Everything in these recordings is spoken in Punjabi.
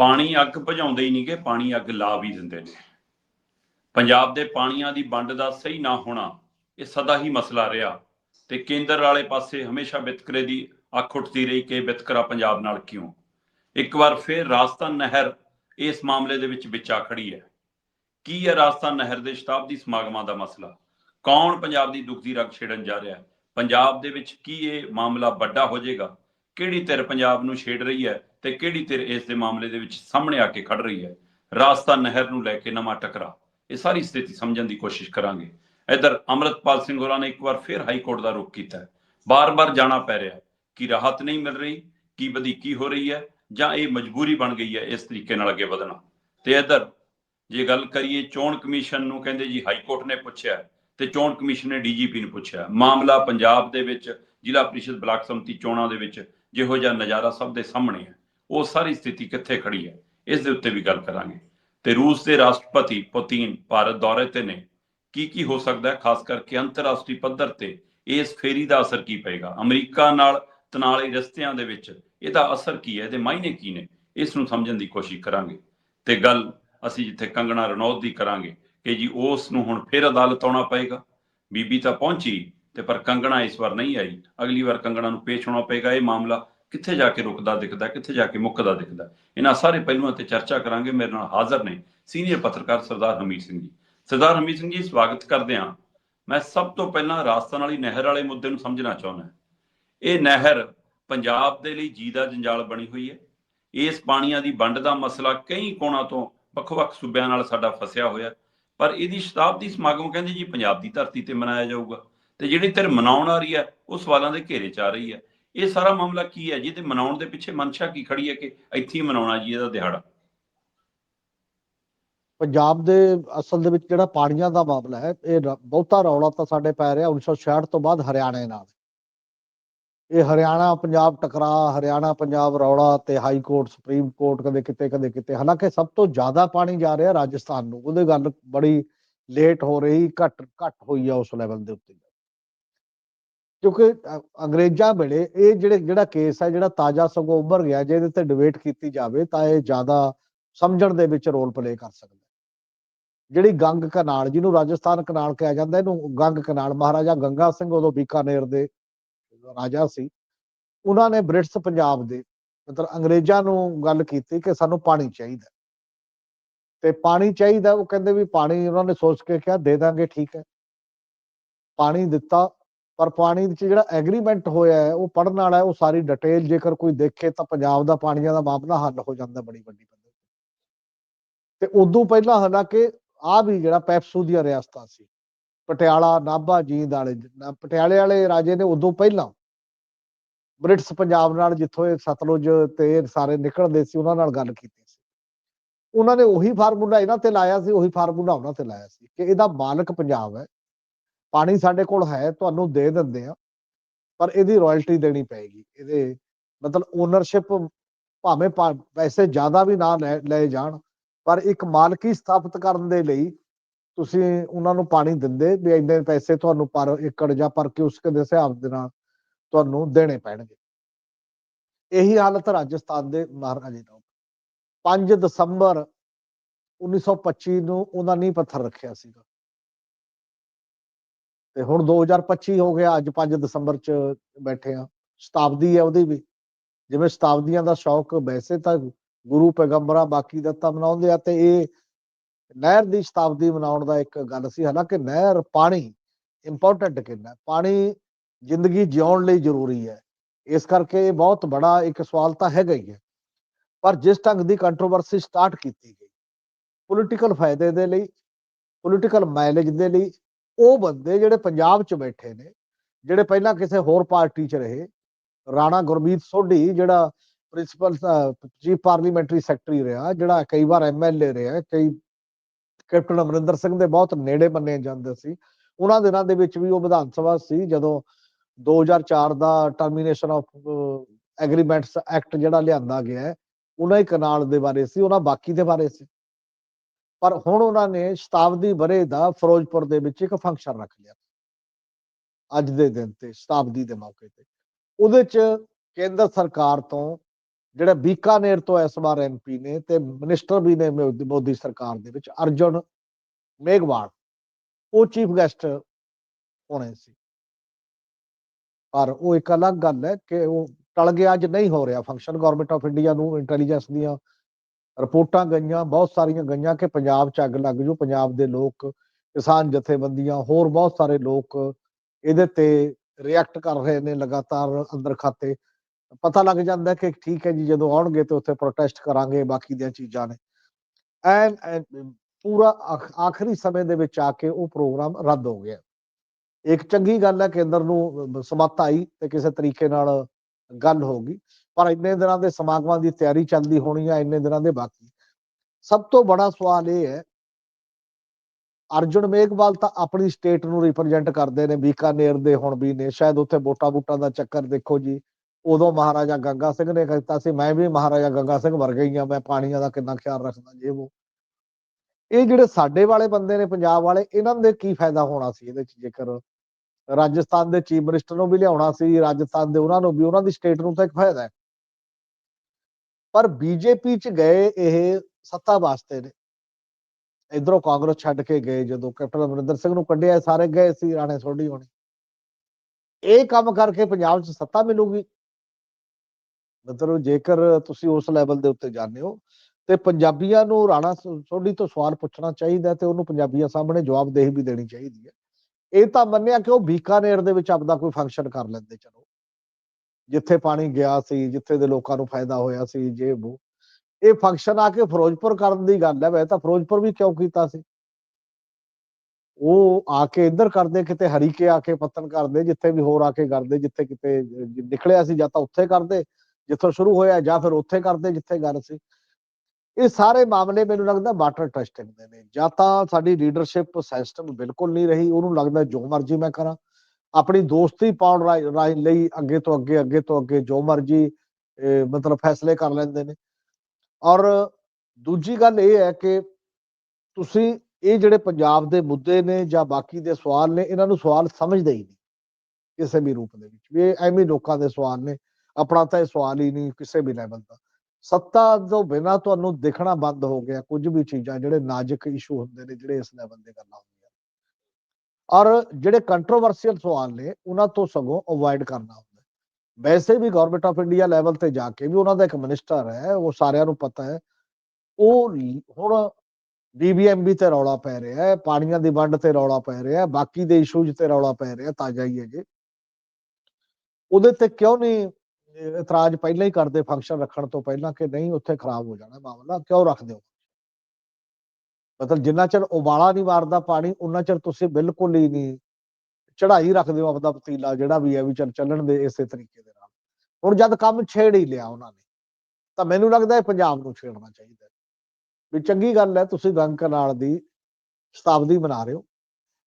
ਪਾਣੀ ਅੱਗ ਭਜਾਉਂਦੇ ਹੀ ਨਹੀਂਗੇ, ਪਾਣੀ ਅੱਗ ਲਾ ਵੀ ਦਿੰਦੇ ਨੇ। ਪੰਜਾਬ ਦੇ ਪਾਣੀਆਂ ਦੀ ਵੰਡ ਦਾ ਸਹੀ ਨਾ ਹੋਣਾ, ਇਹ ਸਦਾ ਹੀ ਮਸਲਾ ਰਿਹਾ। ਤੇ ਕੇਂਦਰ ਵਾਲੇ ਪਾਸੇ ਹਮੇਸ਼ਾ ਵਿਤਕਰੇ ਦੀ ਅੱਖ ਉੱਠਦੀ ਰਹੀ ਕਿ ਵਿਤਕਰਾ ਪੰਜਾਬ ਨਾਲ ਕਿਉਂ? ਇੱਕ ਵਾਰ ਫਿਰ ਰਾਜਸਥਾਨ ਨਹਿਰ ਇਸ ਮਾਮਲੇ ਦੇ ਵਿੱਚ ਵਿਚਾ ਖੜੀ ਹੈ। ਕੀ ਹੈ ਰਾਜਸਥਾਨ ਨਹਿਰ ਦੇ ਸ਼ਤਾਬਦੀ ਸਮਾਗਮਾਂ ਦਾ ਮਸਲਾ? ਕੌਣ ਪੰਜਾਬ ਦੀ ਦੁੱਖ ਦੀ ਰਗ ਛੇੜਨ ਜਾ ਰਿਹਾ ਹੈ? ਪੰਜਾਬ ਦੇ ਵਿੱਚ ਕੀ ਇਹ ਮਾਮਲਾ ਵੱਡਾ ਹੋ ਜਾਏਗਾ? ਕਿਹੜੀ ਧਿਰ ਪੰਜਾਬ ਨੂੰ ਛੇੜ ਰਹੀ ਹੈ? ਤੇ ਕਿਹੜੀ ਧਿਰ ਇਸ ਦੇ ਮਾਮਲੇ ਦੇ ਵਿੱਚ ਸਾਹਮਣੇ ਆ ਕੇ ਖੜ ਰਹੀ ਹੈ? ਰਾਸਤਾ ਨਹਿਰ ਨੂੰ ਲੈ ਕੇ ਨਵਾਂ ਟਕਰਾ। ਇਹ ਸਾਰੀ ਸਥਿਤੀ ਸਮਝਣ ਦੀ ਕੋਸ਼ਿਸ਼ ਕਰਾਂਗੇ। ਇਧਰ ਅਮਰਤਪਾਲ ਸਿੰਘ ਹੋਰਾਂ ਨੇ ਇੱਕ ਵਾਰ ਫਿਰ ਹਾਈ ਕੋਰਟ ਦਾ ਰੁਖ ਕੀਤਾ ਹੈ। ਬਾਰ-ਬਾਰ ਜਾਣਾ ਪੈ ਰਿਹਾ ਕਿ ਰਾਹਤ ਨਹੀਂ ਮਿਲ ਰਹੀ, ਕੀ ਵਧੀਕੀ ਹੋ ਰਹੀ ਹੈ ਜਾਂ ਇਹ ਮਜਬੂਰੀ ਬਣ ਗਈ ਹੈ ਇਸ ਤਰੀਕੇ ਨਾਲ ਅੱਗੇ ਵਧਣਾ। ਤੇ ਇਧਰ ਜੇ ਗੱਲ ਕਰੀਏ ਚੋਣ ਕਮਿਸ਼ਨ ਨੂੰ ਕਹਿੰਦੇ ਜੀ ਹਾਈ ਕੋਰਟ ਨੇ ਪੁੱਛਿਆ ਹੈ ਤੇ ਚੋਣ ਕਮਿਸ਼ਨ ਨੇ ਡੀਜੀਪੀ ਨੂੰ ਪੁੱਛਿਆ ਮਾਮਲਾ ਪੰਜਾਬ ਦੇ ਵਿੱਚ ਜ਼ਿਲ੍ਹਾ ਪ੍ਰੀਸ਼ਦ ਬਲਾਕ ਸੰਮਤੀ ਚੋਣਾਂ ਦੇ ਵਿੱਚ ਜਿਹੋ ਜਿਹਾ ਨਜ਼ਾਰਾ ਸਭ ਦੇ ਸਾਹਮਣੇ ਹੈ। ਉਹ ਸਾਰੀ ਸਥਿਤੀ ਕਿੱਥੇ ਖੜੀ ਹੈ? ਇਸ ਦੇ ਉੱਤੇ ਵੀ ਗੱਲ ਕਰਾਂਗੇ। ਤੇ ਰੂਸ ਦੇ ਰਾਸ਼ਟਰਪਤੀ ਪੁਤਿਨ ਭਾਰਤ ਦੌਰੇ ਤੇ ਨੇ। ਕੀ ਕੀ ਹੋ ਸਕਦਾ ਹੈ? ਖਾਸ ਕਰਕੇ ਅੰਤਰਰਾਸ਼ਟਰੀ ਪੱਧਰ ਤੇ ਇਸ ਫੇਰੀ ਦਾ ਅਸਰ ਕੀ ਪਏਗਾ? ਅਮਰੀਕਾ ਨਾਲ ਤਨਾਲੇ ਰਸਤਿਆਂ ਦੇ ਵਿੱਚ ਇਹਦਾ ਅਸਰ ਕੀ ਹੈ? ਇਹਦੇ ਮਾਇਨੇ ਕੀ ਨੇ? ਇਸ ਨੂੰ ਸਮਝਣ ਦੀ ਕੋਸ਼ਿਸ਼ ਕਰਾਂਗੇ। ਤੇ ਗੱਲ ਅਸੀਂ ਜਿੱਥੇ ਕੰਗਣਾ ਰਣੌਤ ਦੀ ਕਰਾਂਗੇ ਕਿ ਜੀ ਉਸ ਨੂੰ ਹੁਣ ਫਿਰ ਅਦਾਲਤ ਆਉਣਾ ਪਏਗਾ। ਬੀਬੀ ਤਾਂ ਪਹੁੰਚੀ, ਤੇ ਪਰ ਕੰਗਣਾ ਇਸ ਵਾਰ ਨਹੀਂ ਆਈ। ਅਗਲੀ ਵਾਰ ਕੰਗਣਾ ਨੂੰ ਪੇਸ਼ ਹੋਣਾ ਪਏਗਾ ਇਹ ਮਾਮਲਾ। ਕਿੱਥੇ ਜਾ ਕੇ ਰੁਕਦਾ, ਦਿਖਦਾ, ਕਿੱਥੇ ਜਾ ਕੇ ਮੁੱਕਦਾ, ਦਿਖਦਾ। ਇਹਨਾਂ ਸਾਰੇ ਪਹਿਲੂਆਂ ਤੇ ਚਰਚਾ ਕਰਾਂਗੇ। ਮੇਰੇ ਨਾਲ ਹਾਜ਼ਰ ਨੇ ਸੀਨੀਅਰ ਪੱਤਰਕਾਰ ਸਰਦਾਰ ਹਮੀਦ ਸਿੰਘ ਜੀ। ਸਰਦਾਰ ਹਮੀਦ ਸਿੰਘ ਜੀ, ਸਵਾਗਤ ਕਰਦੇ ਹਾਂ। ਮੈਂ ਸਭ ਤੋਂ ਪਹਿਲਾਂ ਰਾਜਸਥਾਨ ਵਾਲੀ ਨਹਿਰ ਵਾਲੇ ਮੁੱਦੇ ਨੂੰ ਸਮਝਣਾ ਚਾਹੁੰਦਾ ਇਹ ਨਹਿਰ ਪੰਜਾਬ ਦੇ ਲਈ ਜੀ ਦਾ ਜੰਜਾਲ ਬਣੀ ਹੋਈ ਹੈ। ਇਸ ਪਾਣੀਆਂ ਦੀ ਵੰਡ ਦਾ ਮਸਲਾ ਕਈ ਕੋਣਾਂ ਤੋਂ ਵੱਖ-ਵੱਖ ਸੂਬਿਆਂ ਨਾਲ ਸਾਡਾ ਫਸਿਆ ਹੋਇਆ ਪਰ ਇਹਦੀ ਸ਼ਤਾਬਦੀ ਸਮਾਗਮ ਕਹਿੰਦੇ ਜੀ, ਪੰਜਾਬ ਦੀ ਧਰਤੀ ਤੇ ਮਨਾਇਆ ਜਾਊਗਾ। ਤੇ ਜਿਹੜੀ ਧਿਰ ਮਨਾਉਣ ਆ ਰਹੀ ਹੈ ਉਹ ਸਵਾਲਾਂ ਦੇ ਘੇਰੇ 'ਚ ਆ ਰਹੀ ਹੈ। ਇਹ ਸਾਰਾ ਮਾਮਲਾ ਕੀ ਹੈ? ਜਿਹਦੇ ਮਨਾਉਣ ਦੇ ਪਿੱਛੇ ਮਨਸ਼ਾ ਕੀ ਖੜੀ ਹੈ ਕਿ ਇੱਥੇ ਹੀ ਮਨਾਉਣਾ ਜੀ ਇਹਦਾ ਦਿਹਾੜਾ? ਪੰਜਾਬ ਦੇ ਅਸਲ ਦੇ ਵਿੱਚ ਜਿਹੜਾ ਪਾਣੀਆਂ ਦਾ ਮਾਮਲਾ ਹੈ, ਇਹ ਬਹੁਤਾ ਰੌਲਾ ਤਾਂ ਸਾਡੇ ਪੈ ਰਿਹਾ 1966 ਤੋਂ ਬਾਅਦ ਹਰਿਆਣੇ ਨਾਲ। ਇਹ ਹਰਿਆਣਾ ਪੰਜਾਬ ਟਕਰਾ ਹਰਿਆਣਾ ਪੰਜਾਬ ਰੌਲਾ ਤੇ ਹਾਈ ਕੋਰਟ, ਸੁਪਰੀਮ ਕੋਰਟ ਕਦੇ ਕਿਤੇ ਕਦੇ ਕਿਤੇ। ਹਾਲਾਂਕਿ ਸਭ ਤੋਂ ਜ਼ਿਆਦਾ ਪਾਣੀ ਜਾ ਰਿਹਾ ਰਾਜਸਥਾਨ ਨੂੰ। ਉਹਦੇ ਗੱਲ ਬੜੀ ਲੇਟ ਹੋ ਰਹੀ, ਘੱਟ ਘੱਟ ਹੋਈ ਆ ਉਸ ਲੈਵਲ ਦੇ ਉੱਤੇ। ਕਿਉਂਕਿ ਅੰਗਰੇਜ਼ਾਂ ਵੇਲੇ ਇਹ ਜਿਹੜੇ, ਜਿਹੜਾ ਕੇਸ ਹੈ, ਜਿਹੜਾ ਤਾਜ਼ਾ ਸਗੋਂ ਉੱਭਰ ਗਿਆ, ਜੇ ਇਹਦੇ ਤੇ ਡਿਬੇਟ ਕੀਤੀ ਜਾਵੇ, ਤਾਂ ਇਹ ਜ਼ਿਆਦਾ ਸਮਝਣ ਦੇ ਵਿੱਚ ਰੋਲ ਪਲੇ ਕਰ ਸਕਦਾ ਜਿਹੜੀ ਗੰਗ ਕਨਾਲ, ਜਿਹਨੂੰ ਰਾਜਸਥਾਨ ਕਨਾਲ ਕਿਹਾ ਜਾਂਦਾ, ਇਹਨੂੰ ਗੰਗ ਕਨਾਲ, ਮਹਾਰਾਜਾ ਗੰਗਾ ਸਿੰਘ ਉਦੋਂ ਬੀਕਾਨੇਰ ਦੇ ਰਾਜਾ ਸੀ। ਉਹਨਾਂ ਨੇ ਬ੍ਰਿਟਿਸ਼ ਪੰਜਾਬ ਦੇ, ਮਤਲਬ ਅੰਗਰੇਜ਼ਾਂ ਨੂੰ ਗੱਲ ਕੀਤੀ ਕਿ ਸਾਨੂੰ ਪਾਣੀ ਚਾਹੀਦਾ ਤੇ ਪਾਣੀ ਚਾਹੀਦਾ, ਉਹ ਕਹਿੰਦੇ ਵੀ ਪਾਣੀ ਉਹਨਾਂ ਨੇ ਸੋਚ ਕੇ ਕਿਹਾ, ਦੇ ਦਾਂਗੇ, ਠੀਕ ਹੈ। ਪਾਣੀ ਦਿੱਤਾ ਪਰ ਪਾਣੀ ਵਿੱਚ ਜਿਹੜਾ ਐਗਰੀਮੈਂਟ ਹੋਇਆ ਹੈ, ਉਹ ਪੜਨ ਵਾਲਾ ਹੈ, ਉਹ ਸਾਰੀ ਡਿਟੇਲ ਜੇਕਰ ਕੋਈ ਦੇਖੇ ਤਾਂ ਪੰਜਾਬ ਦਾ ਪਾਣੀਆਂ ਦਾ ਮਾਮਲਾ ਹੱਲ ਹੋ ਜਾਂਦਾ ਬੜੀ ਵੱਡੀ ਬੰਦੇ ਤੇ। ਉਦੋਂ ਪਹਿਲਾਂ ਹਾਲਾਂਕਿ ਆ ਵੀ ਜਿਹੜਾ ਪੈਪਸੂ ਦੀਆਂ ਰਿਆਸਤਾਂ ਸੀ, ਪਟਿਆਲਾ, ਨਾਭਾ, ਜੀਂਦ ਵਾਲੇ ਪਟਿਆਲੇ ਵਾਲੇ ਰਾਜੇ ਨੇ ਉਦੋਂ ਪਹਿਲਾਂ ਬ੍ਰਿਟਿਸ਼ ਪੰਜਾਬ ਨਾਲ ਜਿੱਥੋਂ ਇਹ ਸਤਲੁਜ ਤੇ ਸਾਰੇ ਨਿਕਲਦੇ ਸੀ, ਉਹਨਾਂ ਨਾਲ ਗੱਲ ਕੀਤੀ ਸੀ ਉਹਨਾਂ ਨੇ ਉਹੀ ਫਾਰਮੂਲਾ ਇਹਨਾਂ ਤੇ ਲਾਇਆ ਸੀ, ਉਹੀ ਫਾਰਮੂਲਾ ਉਹਨਾਂ ਤੇ ਲਾਇਆ ਸੀ ਕਿ ਇਹਦਾ ਮਾਲਕ ਪੰਜਾਬ ਹੈ ਪਾਣੀ ਸਾਡੇ ਕੋਲ ਹੈ, ਤੁਹਾਨੂੰ ਦੇ ਦਿੰਦੇ ਆ ਪਰ ਇਹਦੀ ਰਾਇਲਟੀ ਦੇਣੀ ਪਏਗੀ। ਇਹਦੇ ਮਤਲਬ ਓਨਰਸ਼ਿਪ ਭਾਵੇਂ ਪੈਸੇ ਜ਼ਿਆਦਾ ਵੀ ਨਾ ਲੈ ਲਏ ਜਾਣ, ਪਰ ਇੱਕ ਮਾਲਕੀ ਸਥਾਪਿਤ ਕਰਨ ਦੇ ਲਈ ਤੁਸੀਂ ਉਹਨਾਂ ਨੂੰ ਪਾਣੀ ਦਿੰਦੇ ਵੀ ਇੰਨੇ ਪੈਸੇ ਤੁਹਾਨੂੰ ਪਰ ਏਕੜ ਜਾਂ ਪਰ ਕਿਉਸਕ ਦੇ ਹਿਸਾਬ ਦੇ ਨਾਲ ਤੁਹਾਨੂੰ ਦੇਣੇ ਪੈਣਗੇ। ਇਹੀ ਹਾਲਤ ਰਾਜਸਥਾਨ ਦੇ ਮਹਾਰਾਜੇ ਦਾ। 5 ਦਸੰਬਰ 1925 ਨੂੰ ਉਹਨਾਂ ਨੀਂਹ ਪੱਥਰ ਰੱਖਿਆ ਸੀਗਾ। ਤੇ ਹੁਣ 2025 ਹੋ ਗਿਆ, ਅੱਜ 5 ਦਸੰਬਰ ਚ ਬੈਠੇ ਆ। ਸ਼ਤਾਬਦੀ ਹੈ ਉਹਦੀ ਵੀ। ਜਿਵੇਂ ਸ਼ਤਾਬਦੀਆਂ ਦਾ ਸ਼ੌਕ, ਵੈਸੇ ਤਾਂ ਗੁਰੂ ਪੈਗੰਬਰਾਂ ਬਾਕੀ ਦਾ ਮਨਾਉਂਦੇ ਆ ਤੇ ਇਹ ਨਹਿਰ ਦੀ ਸ਼ਤਾਬਦੀ ਮਨਾਉਣ ਦਾ ਇੱਕ ਗੱਲ ਸੀ। ਹਾਲਾਂਕਿ ਨਹਿਰ ਪਾਣੀ ਇੰਪੋਰਟੈਂਟ ਕਿੰਨਾ, ਪਾਣੀ ਜ਼ਿੰਦਗੀ ਜਿਉਣ ਲਈ ਜ਼ਰੂਰੀ ਹੈ। ਇਸ ਕਰਕੇ ਇਹ ਬਹੁਤ ਬੜਾ ਇੱਕ ਸਵਾਲ ਤਾਂ ਹੈਗਾ ਹੀ ਹੈ। ਪਰ ਜਿਸ ਢੰਗ ਦੀ ਕੰਟਰੋਵਰਸੀ ਸਟਾਰਟ ਕੀਤੀ ਗਈ ਪੋਲੀਟੀਕਲ ਫਾਇਦੇ ਦੇ ਲਈ ਪੋਲੀਟੀਕਲ ਮਾਈਲੇਜ ਦੇ ਲਈ ਉਹ ਬੰਦੇ ਜਿਹੜੇ ਪੰਜਾਬ 'ਚ ਬੈਠੇ ਨੇ, ਜਿਹੜੇ ਪਹਿਲਾਂ ਕਿਸੇ ਹੋਰ ਪਾਰਟੀ 'ਚ ਰਹੇ, ਰਾਣਾ ਗੁਰਮੀਤ ਸੋਢੀ, ਜਿਹੜਾ ਪ੍ਰਿੰਸੀਪਲ ਚੀਫ ਪਾਰਲੀਮੈਂਟਰੀ ਸੈਕਟਰੀ ਰਿਹਾ, ਜਿਹੜਾ ਕਈ ਵਾਰ ਐਮਐਲਏ ਰਿਹਾ, ਕਈ ਕੈਪਟਨ ਅਮਰਿੰਦਰ ਸਿੰਘ ਦੇ ਬਹੁਤ ਨੇੜੇ ਮੰਨੇ ਜਾਂਦੇ ਸੀ, ਉਹਨਾਂ ਦਿਨਾਂ ਦੇ ਵਿੱਚ ਵੀ ਉਹ ਵਿਧਾਨ ਸਭਾ ਸੀ, ਜਦੋਂ 2004 ਦਾ ਟਰਮੀਨੇਸ਼ਨ ਆਫ ਐਗਰੀਮੈਂਟਸ ਐਕਟ ਜਿਹੜਾ ਲਿਆਂਦਾ ਗਿਆ ਹੈ, ਉਹਨਾਂ ਹੀ ਕਨਾਲ ਦੇ ਬਾਰੇ ਸੀ, ਉਹਨਾਂ ਬਾਕੀ ਦੇ ਬਾਰੇ ਸੀ। ਪਰ ਹੁਣ ਉਹਨਾਂ ਨੇ ਸ਼ਤਾਬਦੀ ਬਰੇ ਦਾ ਫਿਰੋਜ਼ਪੁਰ ਦੇ ਵਿੱਚ ਇੱਕ ਫੰਕਸ਼ਨ ਰੱਖ ਲਿਆ। ਅੱਜ ਦੇ ਦਿਨ ਤੇ, ਸ਼ਤਾਬਦੀ ਦੇ ਮੌਕੇ ਤੇ। ਉਹਦੇ ਚ ਕੇਂਦਰ ਸਰਕਾਰ ਤੋਂ ਜਿਹੜੇ ਬੀਕਾਨੇਰ ਤੋਂ ਇਸ ਵਾਰ ਐਮਪੀ ਨੇ ਤੇ ਮਿਨਿਸਟਰ ਵੀ ਨੇ ਮੋਦੀ ਮੋਦੀ ਸਰਕਾਰ ਦੇ ਵਿੱਚ ਅਰਜੁਨ ਮੇਘਵਾਲ, ਉਹ ਚੀਫ ਗੈਸਟ ਹੋਣੇ ਸੀ। ਪਰ ਉਹ ਇੱਕ ਅਲੱਗ ਗੱਲ ਹੈ ਕਿ ਉਹ ਟਲ ਗਿਆ, ਅੱਜ ਨਹੀਂ ਹੋ ਰਿਹਾ ਫੰਕਸ਼ਨ ਗਵਰਨਮੈਂਟ ਆਫ ਇੰਡੀਆ ਨੂੰ ਇੰਟੈਲੀਜੈਂਸ ਦੀਆਂ ਰਿਪੋਰਟਾਂ ਗਈਆਂ, ਬਹੁਤ ਸਾਰੀਆਂ ਗਈਆਂ ਕਿ ਪੰਜਾਬ 'ਚ ਅੱਗ ਲੱਗ ਜੂ, ਪੰਜਾਬ ਦੇ ਲੋਕ ਕਿਸਾਨ ਜਥੇਬੰਦੀਆਂ, ਹੋਰ ਬਹੁਤ ਸਾਰੇ ਲੋਕ ਇਹਦੇ ਤੇ ਰਿਐਕਟ ਕਰ ਰਹੇ ਨੇ ਲਗਾਤਾਰ ਅੰਦਰ ਖਾਤੇ। ਪਤਾ ਲੱਗ ਜਾਂਦਾ ਕਿ ਠੀਕ ਹੈ ਜੀ, ਜਦੋਂ ਆਉਣਗੇ ਤੇ ਉੱਥੇ ਪ੍ਰੋਟੈਸਟ ਕਰਾਂਗੇ ਬਾਕੀ ਦੀਆਂ ਚੀਜ਼ਾਂ ਨੇ। ਐਨ ਪੂਰਾ ਆਖਰੀ ਸਮੇਂ ਦੇ ਵਿੱਚ ਆ ਕੇ ਉਹ ਪ੍ਰੋਗਰਾਮ ਰੱਦ ਹੋ ਗਿਆ। ਇੱਕ ਚੰਗੀ ਗੱਲ ਹੈ ਕੇਂਦਰ ਨੂੰ ਸਮੱਤ ਆਈ ਤੇ ਕਿਸੇ ਤਰੀਕੇ ਨਾਲ ਗੱਲ ਹੋ ਗਈ। ਪਰ ਇੰਨੇ ਦਿਨਾਂ ਦੇ ਸਮਾਗਮਾਂ ਦੀ ਤਿਆਰੀ ਚੱਲਦੀ ਹੋਣੀ ਆ, ਇੰਨੇ ਦਿਨਾਂ ਦੇ ਬਾਕੀ। ਸਭ ਤੋਂ ਬੜਾ ਸਵਾਲ ਇਹ ਹੈ, ਅਰਜੁਨ ਮੇਘਵਾਲ ਤਾਂ ਆਪਣੀ ਸਟੇਟ ਨੂੰ ਰਿਪਰੈਜ਼ੈਂਟ ਕਰਦੇ ਨੇ, ਬੀਕਾਨੇਰ ਦੇ ਹੁਣ ਵੀ ਨੇ, ਸ਼ਾਇਦ ਉੱਥੇ ਵੋਟਾਂ ਬੂਟਾਂ ਦਾ ਚੱਕਰ ਦੇਖੋ ਜੀ। ਉਦੋਂ ਮਹਾਰਾਜਾ ਗੰਗਾ ਸਿੰਘ ਨੇ ਕੀਤਾ ਸੀ, ਮੈਂ ਵੀ ਮਹਾਰਾਜਾ ਗੰਗਾ ਸਿੰਘ ਵਰਗਾ ਹੀ ਆ, ਮੈਂ ਪਾਣੀਆਂ ਦਾ ਕਿੰਨਾ ਖਿਆਲ ਰੱਖਦਾ ਜੇ ਉਹ ਇਹ ਜਿਹੜੇ ਸਾਡੇ ਵਾਲੇ ਬੰਦੇ ਨੇ, ਪੰਜਾਬ ਵਾਲੇ, ਇਹਨਾਂ ਦੇ ਕੀ ਫਾਇਦਾ ਹੋਣਾ ਸੀ ਇਹਦੇ ਚ ਜੇਕਰ ਰਾਜਸਥਾਨ ਦੇ ਚੀਫ ਮਿਨਿਸਟਰ ਨੂੰ ਵੀ ਲਿਆਉਣਾ ਸੀ, ਰਾਜਸਥਾਨ ਦੇ ਉਹਨਾਂ ਨੂੰ ਵੀ, ਉਹਨਾਂ ਦੀ ਸਟੇਟ ਨੂੰ ਤਾਂ ਇੱਕ ਫਾਇਦਾ ਹੈ। ਪਰ ਬੀਜੇਪੀ ਚ ਗਏ ਇਹ ਸੱਤਾ ਵਾਸਤੇ ਨੇ। ਇਧਰੋਂ ਕਾਂਗਰਸ ਛੱਡ ਕੇ ਗਏ, ਜਦੋਂ ਕੈਪਟਨ ਅਮਰਿੰਦਰ ਸਿੰਘ ਨੂੰ ਕੱਢਿਆ ਸਾਰੇ ਗਏ ਸੀ, ਰਾਣੇ ਸੋਢੀ ਹੋਣੀ। ਇਹ ਕੰਮ ਕਰਕੇ ਪੰਜਾਬ 'ਚ ਸੱਤਾ ਮਿਲੂਗੀ। ਮਤਲਬ ਜੇਕਰ ਤੁਸੀਂ ਉਸ ਲੈਵਲ ਦੇ ਉੱਤੇ ਜਾਂਦੇ ਹੋ, ਤੇ ਪੰਜਾਬੀਆਂ ਨੂੰ ਰਾਣਾ ਸੋਢੀ ਤੋਂ ਸਵਾਲ ਪੁੱਛਣਾ ਚਾਹੀਦਾ ਤੇ ਉਹਨੂੰ ਪੰਜਾਬੀਆਂ ਸਾਹਮਣੇ ਜਵਾਬਦੇਹੀ ਵੀ ਦੇਣੀ ਚਾਹੀਦੀ ਹੈ। ਇਹ ਤਾਂ ਮੰਨਿਆ ਕਿ ਉਹ ਬੀਕਾਨੇਰ ਦੇ ਵਿੱਚ ਆਪਦਾ ਕੋਈ ਫੰਕਸ਼ਨ ਕਰ ਲੈਂਦੇ, ਚਲੋ। ਜਿੱਥੇ ਪਾਣੀ ਗਿਆ ਸੀ, ਜਿੱਥੇ ਦੇ ਲੋਕਾਂ ਨੂੰ ਫਾਇਦਾ ਹੋਇਆ ਸੀ, ਜੇ ਉਹ ਇਹ ਫੰਕਸ਼ਨ ਆ ਕੇ ਫਿਰੋਜ਼ਪੁਰ ਕਰਨ ਦੀ ਗੱਲ ਹੈ ਵੈਸੇ ਤਾਂ ਫਿਰੋਜ਼ਪੁਰ ਵੀ ਕਿਉਂ ਕੀਤਾ ਸੀ? ਉਹ ਆ ਕੇ ਇੱਧਰ ਕਰਦੇ, ਕਿਤੇ ਹਰੀਕੇ ਆ ਕੇ ਪਤਨ ਕਰਦੇ, ਜਿੱਥੇ ਵੀ ਹੋਰ ਆ ਕੇ ਕਰਦੇ, ਜਿੱਥੇ ਕਿਤੇ ਨਿਕਲਿਆ ਸੀ, ਜਾਂ ਤਾਂ ਉੱਥੇ ਕਰਦੇ, ਜਿੱਥੋਂ ਸ਼ੁਰੂ ਹੋਇਆ, ਜਾਂ ਫਿਰ ਉੱਥੇ ਕਰਦੇ, ਜਿੱਥੇ ਗੱਲ ਸੀ। ਇਹ ਸਾਰੇ ਮਾਮਲੇ ਮੈਨੂੰ ਲੱਗਦਾ ਵਾਟਰ ਟੈਸਟਿੰਗ ਦੇ ਨੇ। ਜਾਂ ਤਾਂ ਸਾਡੀ ਲੀਡਰਸ਼ਿਪ ਸਿਸਟਮ ਬਿਲਕੁਲ ਨਹੀਂ ਰਹੀ, ਉਹਨੂੰ ਲੱਗਦਾ ਜੋ ਮਰਜ਼ੀ ਮੈਂ ਕਰਾਂ। ਆਪਣੀ ਦੋਸਤੀ ਪਾਉਣ ਰਾ- ਰਾ- ਲਈ ਅੱਗੇ ਤੋਂ ਅੱਗੇ ਅੱਗੇ ਤੋਂ ਅੱਗੇ ਜੋ ਮਰਜ਼ੀ ਮਤਲਬ ਫੈਸਲੇ ਕਰ ਲੈਂਦੇ ਨੇ। ਔਰ ਦੂਜੀ ਗੱਲ ਇਹ ਹੈ ਕਿ ਤੁਸੀਂ ਇਹ ਜਿਹੜੇ ਪੰਜਾਬ ਦੇ ਮੁੱਦੇ ਨੇ ਜਾਂ ਬਾਕੀ ਦੇ ਸਵਾਲ ਨੇ, ਇਹਨਾਂ ਨੂੰ ਸਵਾਲ ਸਮਝਦੇ ਹੀ ਨਹੀਂ ਕਿਸੇ ਵੀ ਰੂਪ ਦੇ ਵਿੱਚ। ਵੀ ਇਹ ਐਵੇਂ ਲੋਕਾਂ ਦੇ ਸਵਾਲ ਨੇ, ਆਪਣਾ ਤਾਂ ਇਹ ਸਵਾਲ ਹੀ ਨਹੀਂ ਕਿਸੇ ਵੀ ਲੈਵਲ ਦਾ। ਸੱਤਾ ਤੋਂ ਬਿਨਾਂ ਤੁਹਾਨੂੰ ਦੇਖਣਾ ਬੰਦ ਹੋ ਗਿਆ ਕੁਝ ਵੀ ਚੀਜ਼ਾਂ ਜਿਹੜੇ ਨਾਜ਼ੁਕ ਇਸ਼ੂ ਹੁੰਦੇ ਨੇ, ਜਿਹੜੇ ਇਸ ਲੈਵਲ ਦੇ ਗੱਲਾਂ ਔਰ ਜਿਹੜੇ ਕੰਟਰੋਵਰਸੀਅਲ ਸਵਾਲ ਨੇ, ਉਹਨਾਂ ਤੋਂ ਸਗੋਂ ਅਵੋਇਡ ਕਰਨਾ ਹੁੰਦਾ ਵੈਸੇ ਵੀ ਗਵਰਨਮੈਂਟ ਆਫ ਇੰਡੀਆ ਲੈਵਲ ਤੇ ਜਾ ਕੇ ਵੀ ਉਹਨਾਂ ਦਾ ਇੱਕ ਮਿਨਿਸਟਰ ਹੈ, ਉਹ ਸਾਰਿਆਂ ਨੂੰ ਪਤਾ ਹੈ। ਉਹ ਲ- ਹੁਣ ਬੀਬੀਐਮਬੀ ਤੇ ਰੌਲਾ ਪੈ ਰਿਹਾ ਹੈ, ਪਾਣੀਆਂ ਦੀ ਵੰਡ ਤੇ ਰੌਲਾ ਪੈ ਰਿਹਾ ਹੈ, ਬਾਕੀ ਦੇ ਇਸ਼ੂਜ਼ ਤੇ ਰੌਲਾ ਪੈ ਰਿਹਾ, ਤਾਜ਼ਾ ਹੀ ਹੈ ਜੇ। ਉਹਦੇ ਤੇ ਕਿਉਂ ਨਹੀਂ ਇਤਰਾਜ਼ ਪਹਿਲਾਂ ਹੀ ਕਰਦੇ ਫੰਕਸ਼ਨ ਰੱਖਣ ਤੋਂ ਪਹਿਲਾਂ ਕਿ ਨਹੀਂ, ਉੱਥੇ ਖਰਾਬ ਹੋ ਜਾਣਾ ਮਾਮਲਾ, ਕਿਉਂ ਰੱਖਦੇ ਹੋ? ਮਤਲਬ ਜਿੰਨਾ ਚਿਰ ਉਬਾਲਾ ਨਹੀਂ ਮਾਰਦਾ ਪਾਣੀ ਉਹਨਾਂ ਚਿਰ ਤੁਸੀਂ ਬਿਲਕੁਲ ਹੀ ਨਹੀਂ ਚੜਾਈ ਰੱਖਦੇ ਹੋ ਆਪਦਾ ਪਤੀਲਾ ਜਿਹੜਾ ਵੀ ਹੈ ਵੀ ਚੱਲ ਚੱਲਣ ਦੇ ਇਸੇ ਤਰੀਕੇ ਦੇ ਨਾਲ। ਹੁਣ ਜਦ ਕੰਮ ਛੇੜ ਹੀ ਲਿਆ ਉਹਨਾਂ ਨੇ, ਤਾਂ ਮੈਨੂੰ ਲੱਗਦਾ ਹੈ ਪੰਜਾਬ ਨੂੰ ਛੇੜਨਾ ਚਾਹੀਦਾ ਵੀ ਚੰਗੀ ਗੱਲ ਹੈ, ਤੁਸੀਂ ਗੰਗ ਕਨਾਲ ਦੀ ਸ਼ਤਾਬਦੀ ਮਨਾ ਰਹੇ ਹੋ।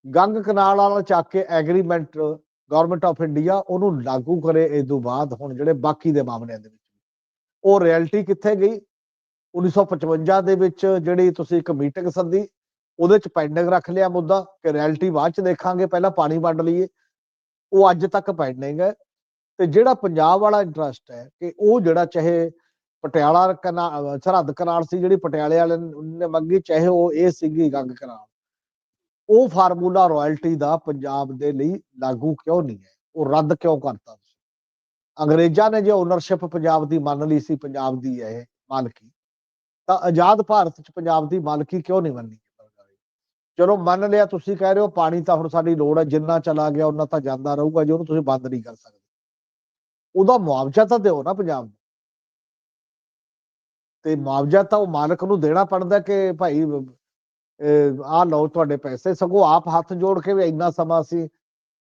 ਗੰਗ ਕਨਾਲ ਵਾਲਾ ਚੱਕ ਕੇ ਐਗਰੀਮੈਂਟ ਗਵਰਨਮੈਂਟ ਆਫ ਇੰਡੀਆ ਉਹਨੂੰ ਲਾਗੂ ਕਰੇ ਇਸ ਤੋਂ ਬਾਅਦ ਹੁਣ ਜਿਹੜੇ ਬਾਕੀ ਦੇ ਮਾਮਲਿਆਂ ਦੇ ਵਿੱਚ। ਉਹ ਰਿਐਲਿਟੀ ਕਿੱਥੇ ਗਈ? 1955 ਦੇ ਵਿੱਚ ਜਿਹੜੀ ਤੁਸੀਂ ਇੱਕ ਮੀਟਿੰਗ ਸੱਦੀ, ਉਹਦੇ ਚ ਪੈਂਡਿੰਗ ਰੱਖ ਲਿਆ ਮੁੱਦਾ ਕਿ ਰਿਐਲਿਟੀ ਬਾਅਦ ਚ ਦੇਖਾਂਗੇ, ਪਹਿਲਾਂ ਪਾਣੀ ਵੰਡ ਲਈਏ। ਉਹ ਅੱਜ ਤੱਕ ਪੈਂਡਿੰਗ ਹੈ ਤੇ ਜਿਹੜਾ ਪੰਜਾਬ ਵਾਲਾ ਇੰਟਰਸਟ ਹੈ ਕਿ ਉਹ ਜਿਹੜਾ ਚਾਹੇ ਪਟਿਆਲਾ ਕਨਾ, ਸਰਹੱਦ ਕਨਾਲ ਸੀ ਜਿਹੜੀ ਪਟਿਆਲੇ ਵਾਲੇ ਨੇ ਮੰਗੀ, ਚਾਹੇ ਉਹ ਇਹ ਸੀਗੀ ਗੰਗ ਕਨਾਲ, ਉਹ ਫਾਰਮੂਲਾ ਰਾਇਲਟੀ ਦਾ ਪੰਜਾਬ ਦੇ ਲਈ ਲਾਗੂ ਕਿਉਂ ਨਹੀਂ ਹੈ? ਉਹ ਰੱਦ ਕਿਉਂ ਕਰਤਾ ਅੰਗਰੇਜ਼ਾਂ ਨੇ ਜੇ ਓਨਰਸ਼ਿਪ ਪੰਜਾਬ ਦੀ ਮੰਨ ਲਈ ਸੀ, ਪੰਜਾਬ ਦੀ ਹੈ ਇਹ, ਮਾਲਕੀ। ਤਾਂ ਆਜ਼ਾਦ ਭਾਰਤ ਚ ਪੰਜਾਬ ਦੀ ਮਾਲਕੀ ਕਿਉਂ ਨਹੀਂ ਮੰਨੀ ਚਲੋ ਮੰਨ ਲਿਆ ਤੁਸੀਂ ਕਹਿ ਰਹੇ ਹੋ ਪਾਣੀ ਤਾਂ ਹੁਣ ਸਾਡੀ ਲੋੜ ਹੈ, ਜਿੰਨਾ ਚਲਾ ਗਿਆ ਉਹਨਾਂ ਤਾਂ ਜਾਂਦਾ ਰਹੂਗਾ, ਜੇ ਉਹਨੂੰ ਤੁਸੀਂ ਬੰਦ ਨਹੀਂ ਕਰ ਸਕਦੇ। ਉਹਦਾ ਮੁਆਵਜ਼ਾ ਤਾਂ ਦਿਓ ਨਾ ਪੰਜਾਬ ਨੂੰ। ਤੇ ਮੁਆਵਜ਼ਾ ਤਾਂ ਉਹ ਮਾਲਕ ਨੂੰ ਦੇਣਾ ਪੈਂਦਾ ਕਿ ਭਾਈ ਆ ਲਓ ਤੁਹਾਡੇ ਪੈਸੇ, ਸਗੋਂ ਆਪ ਹੱਥ ਜੋੜ ਕੇ ਵੀ ਇੰਨਾ ਸਮਾਂ ਅਸੀਂ